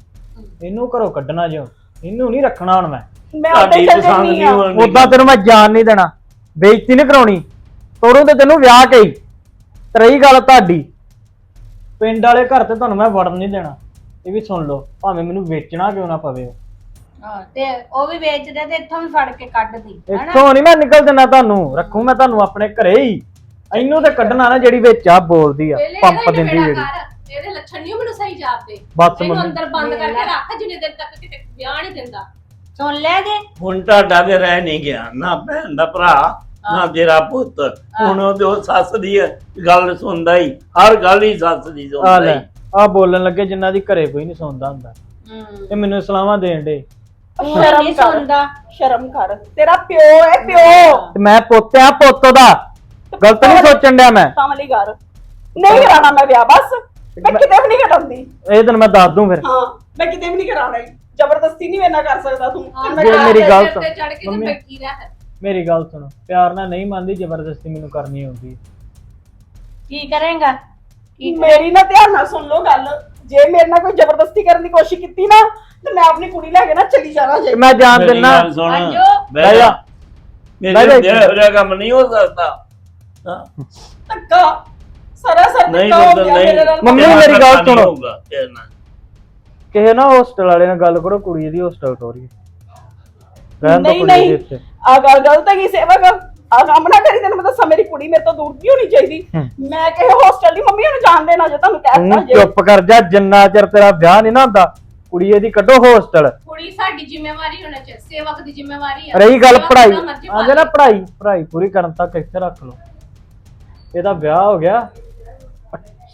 ਇਹਨੂੰ ਘਰੋਂ ਕੱਢਣਾ ਜਿਓ ਇਹਨੂੰ ਨਹੀਂ ਰੱਖਣਾ ਹੁਣ ਮੈਂ। ਮੈਂ ਚੱਲ ਜਾਂਦੀ ਆ ਉਦਾਂ ਤੈਨੂੰ ਮੈਂ ਜਾਣ ਨਹੀਂ ਦੇਣਾ। ਬੇਇੱਜ਼ਤੀ ਨਹੀਂ ਕਰਾਉਣੀ। ਤੋੜੂ ਤੇ ਤੈਨੂੰ ਵਿਆਹ ਕੇ ਹੀ। ਗੱਲ ਤੁਹਾਡੀ। ਪਿੰਡ ਵਾਲੇ ਘਰ ਤੇ ਤੁਹਾਨੂੰ ਮੈਂ ਵੜਨ ਨਹੀਂ ਦੇਣਾ। ਇਹ ਵੀ ਸੁਣ ਲਓ ਭਾਵੇਂ ਮੈਨੂੰ ਵੇਚਣਾ ਕਿਉਂ ਨਾ ਪਵੇ ਉਹ। ਹਾਂ ਤੇ ਉਹ ਵੀ ਵੇਚਦੇ ਤੇ ਇੱਥੋਂ ਵੀ ਫੜ ਕੇ ਕੱਢਦੀ ਹਨਾ ਇੱਥੋਂ ਨਹੀਂ ਮੈਂ ਨਿਕਲ ਜਣਾ ਤੁਹਾਨੂੰ ਰੱਖੂ ਮੈਂ ਤੁਹਾਨੂੰ ਆਪਣੇ ਘਰੇ ਹੀ। ਇਹਨੂੰ ਤੇ ਕੱਢਣਾ ਨਾ ਜਿਹੜੀ ਵਿੱਚ ਆ ਬੋਲਦੀ ਆ ਵੇਲੇ ਪੰਪ ਇਹਦਾ ਦਿੰਦੀ ਨਿਬੇੜਾ ਜਿਹੜੀ। ਕਰ ਇਹਦੇ ਲੱਛਣ ਨਹੀਂ ਮੈਨੂੰ ਸਹੀ ਜਾਪਦੇ। ਬਸ ਇਹਨੂੰ ਮੰਮੀ। ਅੰਦਰ ਬੰਦ ਕਰਕੇ ਰੱਖ ਜਿੰਨੇ ਦਿਨ ਤੱਕ ਕਿਤੇ ਵਿਆਹ ਨਹੀਂ ਦਿੰਦਾ। ਸੁਣ ਲੈ ਜੇ। ਹੁਣ ਤੁਹਾਡਾ ਤੇ ਰਹਿ ਨਹੀਂ ਗਿਆ ਨਾ ਭੈਣ ਦਾ ਭਰਾ ਨਾ ਤੇਰਾ ਪੁੱਤ। ਹੁਣ ਉਹਦੇ ਉਹ ਸੱਸ ਦੀ ਗੱਲ ਸੁਣਦਾ ਹੀ ਹਰ ਗੱਲ ਹੀ ਸੱਸ ਦੀ ਆ ਸੁਣਦਾ ਲੈ ਹੀ। ਆ ਬੋਲਣ ਲੱਗੇ ਜਿਨ੍ਹਾਂ ਦੀ ਘਰੇ ਕੋਈ ਨਹੀਂ ਸੁਣਦਾ ਹੁੰਦਾ। ਹੂੰ। ਇਹ ਮੈਨੂੰ ਸਲਾਹਾਂ ਦੇਣ ਦੇ। ਤੂੰ ਸ਼ਰਮ ਨਹੀਂ ਕਰ। ਸੁਣਦਾ ਸ਼ਰਮ ਕਰ। ਤੇਰਾ ਪਿਓ ਹੈ ਪਿਓ। ਤੇ ਮੈਂ ਪੁੱਤ ਆ ਪੁੱਤ ਦਾ ਗਲਤ ਨਹੀਂ ਸੋਚਣ ਡਿਆ ਮੈਂ। ਸਾਹਮਣੇ ਘਰ। ਨਹੀਂ ਕਰਾਣਾ ਮੈਂ ਵਿਆਹ ਬਸ। ਮੈਂ ਕਿਤੇ ਵੀ ਨਹੀਂ ਕਰਾਉਂਦੀ। ਇਹ ਤੈਨੂੰ ਮੈਂ ਦੱਸ ਦੂੰ ਫਿਰ। ਹਾਂ ਮੈਂ ਕਿਤੇ ਵੀ ਨਹੀਂ ਕਰਾਉਣਾ ਜ਼ਬਰਦਸਤੀ ਨਹੀਂ ਮੇਨਾ ਕਰ ਸਕਦਾ ਤੂੰ। ਤੇ ਮੈਂ ਜੇ ਕਰਾ- ਮੇਰੀ ਗੱਲ ਸੁਣ। ਚੜ ਕੇ ਤੇ ਮੰਮੀ। ਬੈਠੀ ਰਹਿ। ਮੇਰੀ ਗੱਲ ਸੁਣ। ਪਿਆਰ ਨਾਲ ਨਹੀਂ ਮੰਨਦੀ ਜ਼ਬਰਦਸਤੀ ਮੈਨੂੰ ਕਰਨੀ ਆਉਂਦੀ। ਕੀ ਕਰੇਗਾ? ਕੀ ਮੇਰੀ ਨਾ ਧਿਆਨ ਨਾਲ ਸੁਣ ਲਓ ਗੱਲ। ਜੇ ਮੇਰੇ ਨਾਲ ਕੋਈ ਜ਼ਬਰਦਸਤੀ ਕਰਨ ਦੀ ਕੋਸ਼ਿਸ਼ ਕੀਤੀ ਨਾ ਤੇ ਮੈਂ ਆਪਣੀ ਕੁੜੀ ਲੈ ਕੇ ਨਾ ਚਲੀ ਜਾਣਾ ਜੇ। ਮੈਂ ਜਾਣ ਮੇਰੀ ਦਿੰਨਾ। ਗੱਲ ਸੁਣ। ਬਹਿ ਜਾ। ਮੇਰੇ ਬਹਿ ਜਾ ਹੁੰਦਿਆਂ ਇੱਥੇ। ਇਹੋ ਜਿਹਾ ਕੰਮ ਨਹੀਂ ਹੋ ਸਕਦਾ। ਹਾਂ, ਧੱਕਾ। ਸਰਾਸਰ ਨਹੀਂ ਧੱਕਾ ਹੋ ਪੁੱਤ ਗਿਆ ਨਹੀਂ। ਮੇਰੇ ਨਾਲ ਮੰਮੀ, ਤੇਰਾ ਮੇਰੀ ਗੱਲ ਧੱਕਾ ਨਹੀਂ ਸੁਣੋ। ਹੋਊਗਾ, ਤੇਰੇ ਨਾਲ। ਕਿਸੇ ਨਾ ਹੋਸਟਲ ਵਾਲੇ ਨਾਲ ਗੱਲ ਕਰੋ ਕੁੜੀ ਇਹਦੀ ਹੋਸਟਲ ਰਹਿਣ ਦੋ ਨਹੀਂ ਕੁੜੀ ਨਹੀਂ। ਦੇ ਇੱਥੇ। ਆ ਗੱਲ ਗਲਤ ਹੈਗੀ ਸੇਵਕ। ਆ ਕੰਮ ਨਾ ਕਰੀ ਤੈਨੂੰ ਦੱਸਾਂ ਮੇਰੀ ਕੁੜੀ ਮੇਰੇ ਤੋਂ ਦੂਰ ਨਹੀਂ ਹੋਣੀ ਚਾਹੀਦੀ। ਮੈਂ ਕਿਸੇ ਹੋਸਟਲ ਦੀ ਮੰਮੀ ਨੂੰ ਜਾਣ ਦੇਣਾ ਜੇ ਤੁਹਾਨੂੰ ਕਹਿਤਾ ਤੂੰ ਜੇ। ਚੁੱਪ ਕਰ ਜਾ ਜਿੰਨਾ ਚਿਰ ਤੇਰਾ ਵਿਆਹ ਨਹੀਂ ਨਾ ਹੁੰਦਾ ਕੁੜੀ ਇਹਦੀ ਕੱਢੋ ਹੋਸਟਲ ਕੁੜੀ ਸਾਡੀ ਜ਼ਿੰਮੇਵਾਰੀ ਹੋਣਾ ਚਾਹੀਦੀ ਸੇਵਕ ਦੀ ਜ਼ਿੰਮੇਵਾਰੀ ਆ। ਰਹੀ ਗੱਲ ਸੇਵਕ ਪੜ੍ਹਾਈ। ਜਿੰਨਾ ਮਰਜ਼ੀ ਪਾ ਆਂਦੇ ਨਾ। ਪੜ੍ਹਾਈ ਪੜ੍ਹਾਈ ਪੂਰੀ ਕਰਨ ਤੱਕ ਇੱਥੇ ਰੱਖ ਲਓ। ਇਹਦਾ ਵਿਆਹ ਹੋ ਗਿਆ।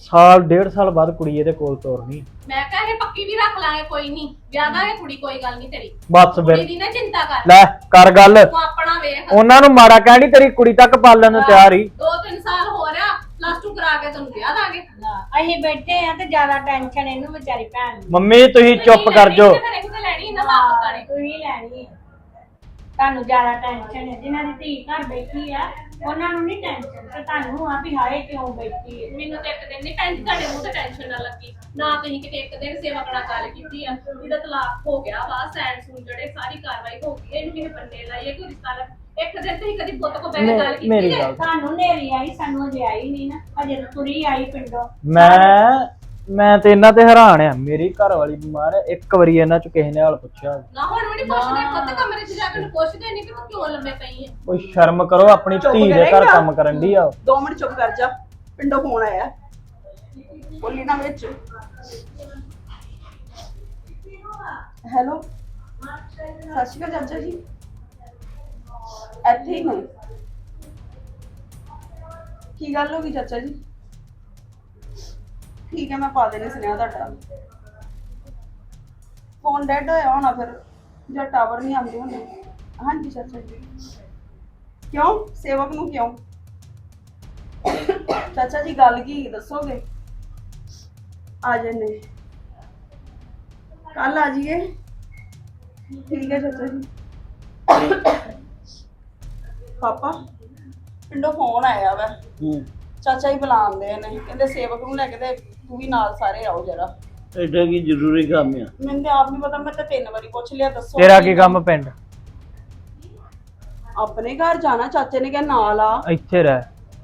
ਸਾਲ ਡੇਢ ਸਾਲ ਬਾਅਦ ਕੁੜੀ ਇਹਦੇ ਕੋਲ ਤੋਰਨੀ। ਮੈਂ ਕਹਾਂ ਇਹ ਪੱਕੀ ਵੀ ਰੱਖ ਲਾਂਗੇ ਕੋਈ ਨਹੀਂ। ਵਿਆਹ ਦਾਂਗੇ ਕੁੜੀ ਕੋਈ ਗੱਲ ਨਹੀਂ ਤੇਰੀ। ਬਸ ਕੁੜੀ ਫਿਰ ਦੀ ਨਾ ਚਿੰਤਾ ਕਰ। ਲੈ ਕਰ ਗੱਲ। ਤੂੰ ਆਪਣਾ ਵੇਖ। ਉਹਨਾਂ ਨੂੰ ਮਾੜਾ ਕਹਿਣੀ ਤੇਰੀ ਕੁੜੀ ਤੱਕ ਪਾਲਣ ਨੂੰ ਤਿਆਰ ਹੀ। ਦੋ ਤਿੰਨ ਸਾਲ ਹੋ ਰਿਹਾ ਪਲੱਸ 2 ਕਰਾ ਕੇ ਤੈਨੂੰ ਵਿਆਹ ਦਾਂਗੇ। ਅਸੀਂ ਬੈਠੇ ਆ ਤੇ ਜ਼ਿਆਦਾ ਟੈਨਸ਼ਨ ਇਹਨੂੰ ਵਿਚਾਰੀ ਭੈਣ ਨੂੰ ਮੰਮੀ ਤੁਸੀਂ ਚੁੱਪ ਕਰ ਜਾਓ। ਘਰੇ ਕਿਤੇ ਲੈਣੀ ਨਾ ਬਾਪ ਕਾਣੇ ਤੂੰ ਹੀ ਲੈਣੀ ਹੈ ਤੁਹਾਨੂੰ ਜ਼ਿਆਦਾ ਟੈਨਸ਼ਨ ਹੈ ਜਿਨ੍ਹਾਂ ਦੀ ਧੀ ਘਰ ਬੈਠੀ ਆ ਉਹਨਾਂ ਨੂੰ ਨਹੀਂ ਟੈਨਸ਼ਨ ਤੇ ਤੁਹਾਨੂੰ ਆ ਵੀ ਹਾਏ ਕਿਉਂ ਬੈਠੀ ਹੈ। ਮੈਨੂੰ ਤੇ ਇੱਕ ਦਿਨ ਨਹੀਂ ਭੈਣ ਜੀ ਤੁਹਾਡੇ ਮੂੰਹ ਤੇ ਟੈਨਸ਼ਨ ਨਾ ਲੱਗੀ। ਨਾ ਤੁਸੀਂ ਕਿਤੇ ਇੱਕ ਦਿਨ ਸੇਵਾ ਕਰਾ ਗੱਲ ਕੀਤੀ ਆ। ਇਹਦਾ ਤਲਾਕ ਹੋ ਗਿਆ ਵਾ ਸੈਂਡ ਸੂਨ ਜਿਹੜੇ ਸਾਰੀ ਕਾਰਵਾਈ ਹੋ ਗਈ ਇਹਨੂੰ ਕਿਵੇਂ ਪੰਨੇ ਲਾਈਏ ਕੋਈ ਰਿਸ਼ਤਾ ਲੱਗ ਇੱਕ ਦਿਨ ਤੁਸੀਂ ਕਦੀ ਪੁੱਤ ਕੋ ਬੈਠ ਕੇ ਗੱਲ ਕੀਤੀ ਮੇਰੀ ਹੈ? ਗੱਲ ਤੁਹਾਨੂੰ ਨੇਰੀ ਆਈ ਸਾਨੂੰ ਅਜੇ ਆਈ ਨਹੀਂ ਨਾ। ਅਜੇ ਤਾਂ ਤੁਰੀ ਆਈ ਪਿੰਡੋਂ। ਮੈਂ ਮੈਂ ਤੇ ਇਹਨਾਂ ਤੇ ਹੈਰਾਨ ਆ। ਮੇਰੀ ਘਰ ਵਾਲੀ ਬਿਮਾਰ ਹੈ ਇੱਕ ਵਾਰੀ ਇਹਨਾਂ ਚ ਕਿਸੇ ਨੇ ਹਾਲ ਪੁੱਛਿਆ ਹੋਵੇ। ਨਾ ਹੁਣ ਵੀ ਨਹੀਂ ਪੁੱਛਦੇ। ਪੁੱਤ ਕਮਰੇ 'ਚ ਜਾ ਕੇ ਉਹਨੂੰ ਪੁੱਛਦੇ ਨਹੀਂ ਕਿ ਤੂੰ ਕਿਉਂ ਲੰਮੇ ਪਈ ਹੈ। ਕੋਈ ਸ਼ਰਮ ਕਰੋ। ਆਪਣੀ ਚੁੱਪ ਧੀ ਦੇ ਘਰ ਕਰੇਂਗਾ? ਕੰਮ ਕਰਨ ਦੀ ਆ ਦੋ ਮਿੰਟ ਚੁੱਪ ਕਰ ਜਾ। ਪਿੰਡੋਂ ਫੋਨ ਆਇਆ। ਬੋਲੀ ਨਾ ਵਿੱਚ। ਹੈਲੋ। ਸਤਿ ਸ਼੍ਰੀ ਅਕਾਲ ਚਾਚਾ ਜੀ। ਇੱਥੇ ਹੀ ਨੇ ਕੀ ਗੱਲ ਹੋ ਗਈ ਚਾਚਾ ਜੀ? ਠੀਕ ਹੈ, ਮੈਂ ਪਾ ਦੇਣੀ ਸੁਨੇਹਾ ਤੁਹਾਡਾ। ਫੋਨ ਡੈਡ ਹੋਇਆ ਹੋਣਾ ਫਿਰ, ਜਾਂ ਟਾਵਰ ਨਹੀਂ ਆਉਂਦੇ ਹੋਣੇ। ਹਾਂਜੀ ਚਾਚਾ ਜੀ। ਕਿਉਂ? ਸੇਵਕ ਨੂੰ ਕਿਉਂ? ਚਾਚਾ ਜੀ, ਗੱਲ ਕੀ ਦੱਸੋਗੇ? ਆ ਜੰਨੇ। ਕੱਲ ਆ ਜਾਈਏ। ਠੀਕ ਹੈ ਚਾਚਾ ਜੀ। ਪਾਪਾ ਪਿੰਡੋਂ ਫੋਨ ਆਇਆ ਵਾ। ਹੂੰ। ਚਾਚਾ ਜੀ ਬੁਲਾਉਂਦੇ ਨੇ ਕਹਿੰਦੇ ਸੇਵਕ ਨੂੰ ਲੈ ਕੇ ਤੇ ਤੂੰ ਵੀ ਨਾਲ ਸਾਰੇ ਆਓ ਜਰਾ। ਐਡਾ ਕੀ ਜ਼ਰੂਰੀ ਕੰਮ ਆ? ਮੈਨੂੰ ਤੇ ਆਪ ਨਹੀਂ ਪਤਾ ਮੈਂ ਤਾਂ ਤਿੰਨ ਵਾਰੀ ਪੁੱਛ ਲਿਆ ਦੱਸੋ। ਤੇਰਾ ਕੀ ਕੰਮ ਪਿੰਡ? ਆਪਣੇ ਘਰ ਜਾਣਾ ਚਾਚੇ ਨੇ ਕਿਹਾ ਨਾਲ ਆ। ਇੱਥੇ ਰਹਿ।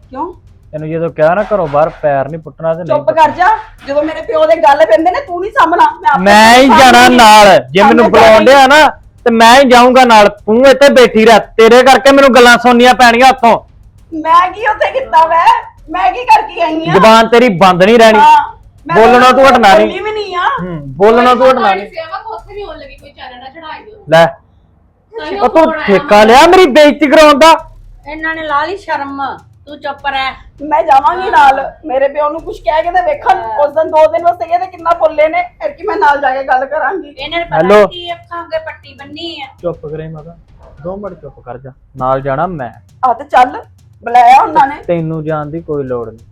ਕਿਉਂ? ਤੈਨੂੰ ਜਦੋਂ ਕਿਹਾ ਨਾ ਘਰੋਂ ਬਾਹਰ ਪੈਰ ਨਹੀਂ ਪੁੱਟਣਾ ਤੇ ਚੁੱਪ ਨਹੀਂ ਕਰ ਜਾ ਜਦੋਂ ਮੇਰੇ ਪਿਓ ਦੇ ਗੱਲ ਪੈਂਦੇ ਨੇ ਤੂੰ ਨਹੀਂ ਸਾਹਮਣਾ। ਮੈਂ ਆਪੇ ਮੈਂ ਹੀ ਜਾਣਾ। ਨਾਲ। ਜੇ ਮੈਨੂੰ ਸਾਹਮਣੇ ਬੁਲਾਉਣ ਡਿਆ ਨਾ ਤੇ ਮੈਂ ਹੀ ਜਾਊਂਗਾ ਨਾਲ ਤੂੰ ਇੱਥੇ ਬੈਠੀ ਰਹਿ ਤੇਰੇ ਕਰਕੇ ਮੈਨੂੰ ਗੱਲਾਂ ਸੁਣਨੀਆਂ ਪੈਣੀਆਂ ਹੱਥੋਂ ਮੈਂ ਕੀ ਉੱਥੇ ਕੀਤਾ ਵੈ? ਮੈਂ ਕੀ ਕਰਕੇ ਆਈ ਆ? ਜ਼ਬਾਨ ਤੇਰੀ ਬੰਦ ਨਹੀਂ ਰਹਿਣੀ। ਬੋਲਣਾ ਤੂੰ ਹਟਣਾ ਨਹੀਂ। ਵੀ ਨਹੀਂ ਆ। ਹੂੰ ਬੋਲਣਾ ਤੂੰ ਹਟਣਾ ਨਹੀਂ। ਸੇਵਾ ਉੱਥੇ ਵੀ ਹੋਣ ਲੱਗੀ ਕੋਈ ਚਾਨਣਾ ਨਾ ਚੜਾਈ ਦਿਓ ਲੈ ਉਹ ਤੂੰ ਠੇਕਾ ਲਿਆ ਮੇਰੀ ਬੇਇੱਜ਼ਤੀ ਕਰਾਉਣ ਦਾ? ਇਹਨਾਂ ਨੇ ਲਾ ਲਈ ਸ਼ਰਮ। ਤੂੰ ਚੁੱਪ ਰਹਿ। ਮੈਂ ਜਾਵਾਂਗੀ ਨਾਲ। ਮੇਰੇ ਪਿਓ ਨੂੰ ਕੁਝ ਕਹਿ ਕੇ ਤੇ ਵੇਖਣ। ਉਸ ਦਿਨ ਦੋ ਦਿਨ ਵਾਸਤੇ ਗਏ ਤੇ ਕਿੰਨਾ ਬੋਲੇ ਨੇ। ਫਿਰ ਕਿ ਮੈਂ ਨਾਲ ਜਾ ਕੇ ਗੱਲ ਕਰਾਂਗੀ। ਇਹਨਾਂ ਨੇ ਪਤਾ ਹੈਲੋ। ਨੀ ਕੀ ਅੱਖਾਂ ਅੱਗੇ ਪੱਟੀ ਬੰਨੀ ਆ। ਚੁੱਪ ਕਰੇ ਮਾਤਾ। ਦੋ ਮਿੰਟ ਚੁੱਪ ਕਰ ਜਾ। ਨਾਲ ਜਾਣਾ ਮੈਂ। ਆ ਤੇ ਚੱਲ। ਬੁਲਾਇਆ ਉਹਨਾਂ ਨੇ। ਤੈਨੂੰ ਜਾਣ ਦੀ ਕੋਈ ਲੋੜ ਨਹੀਂ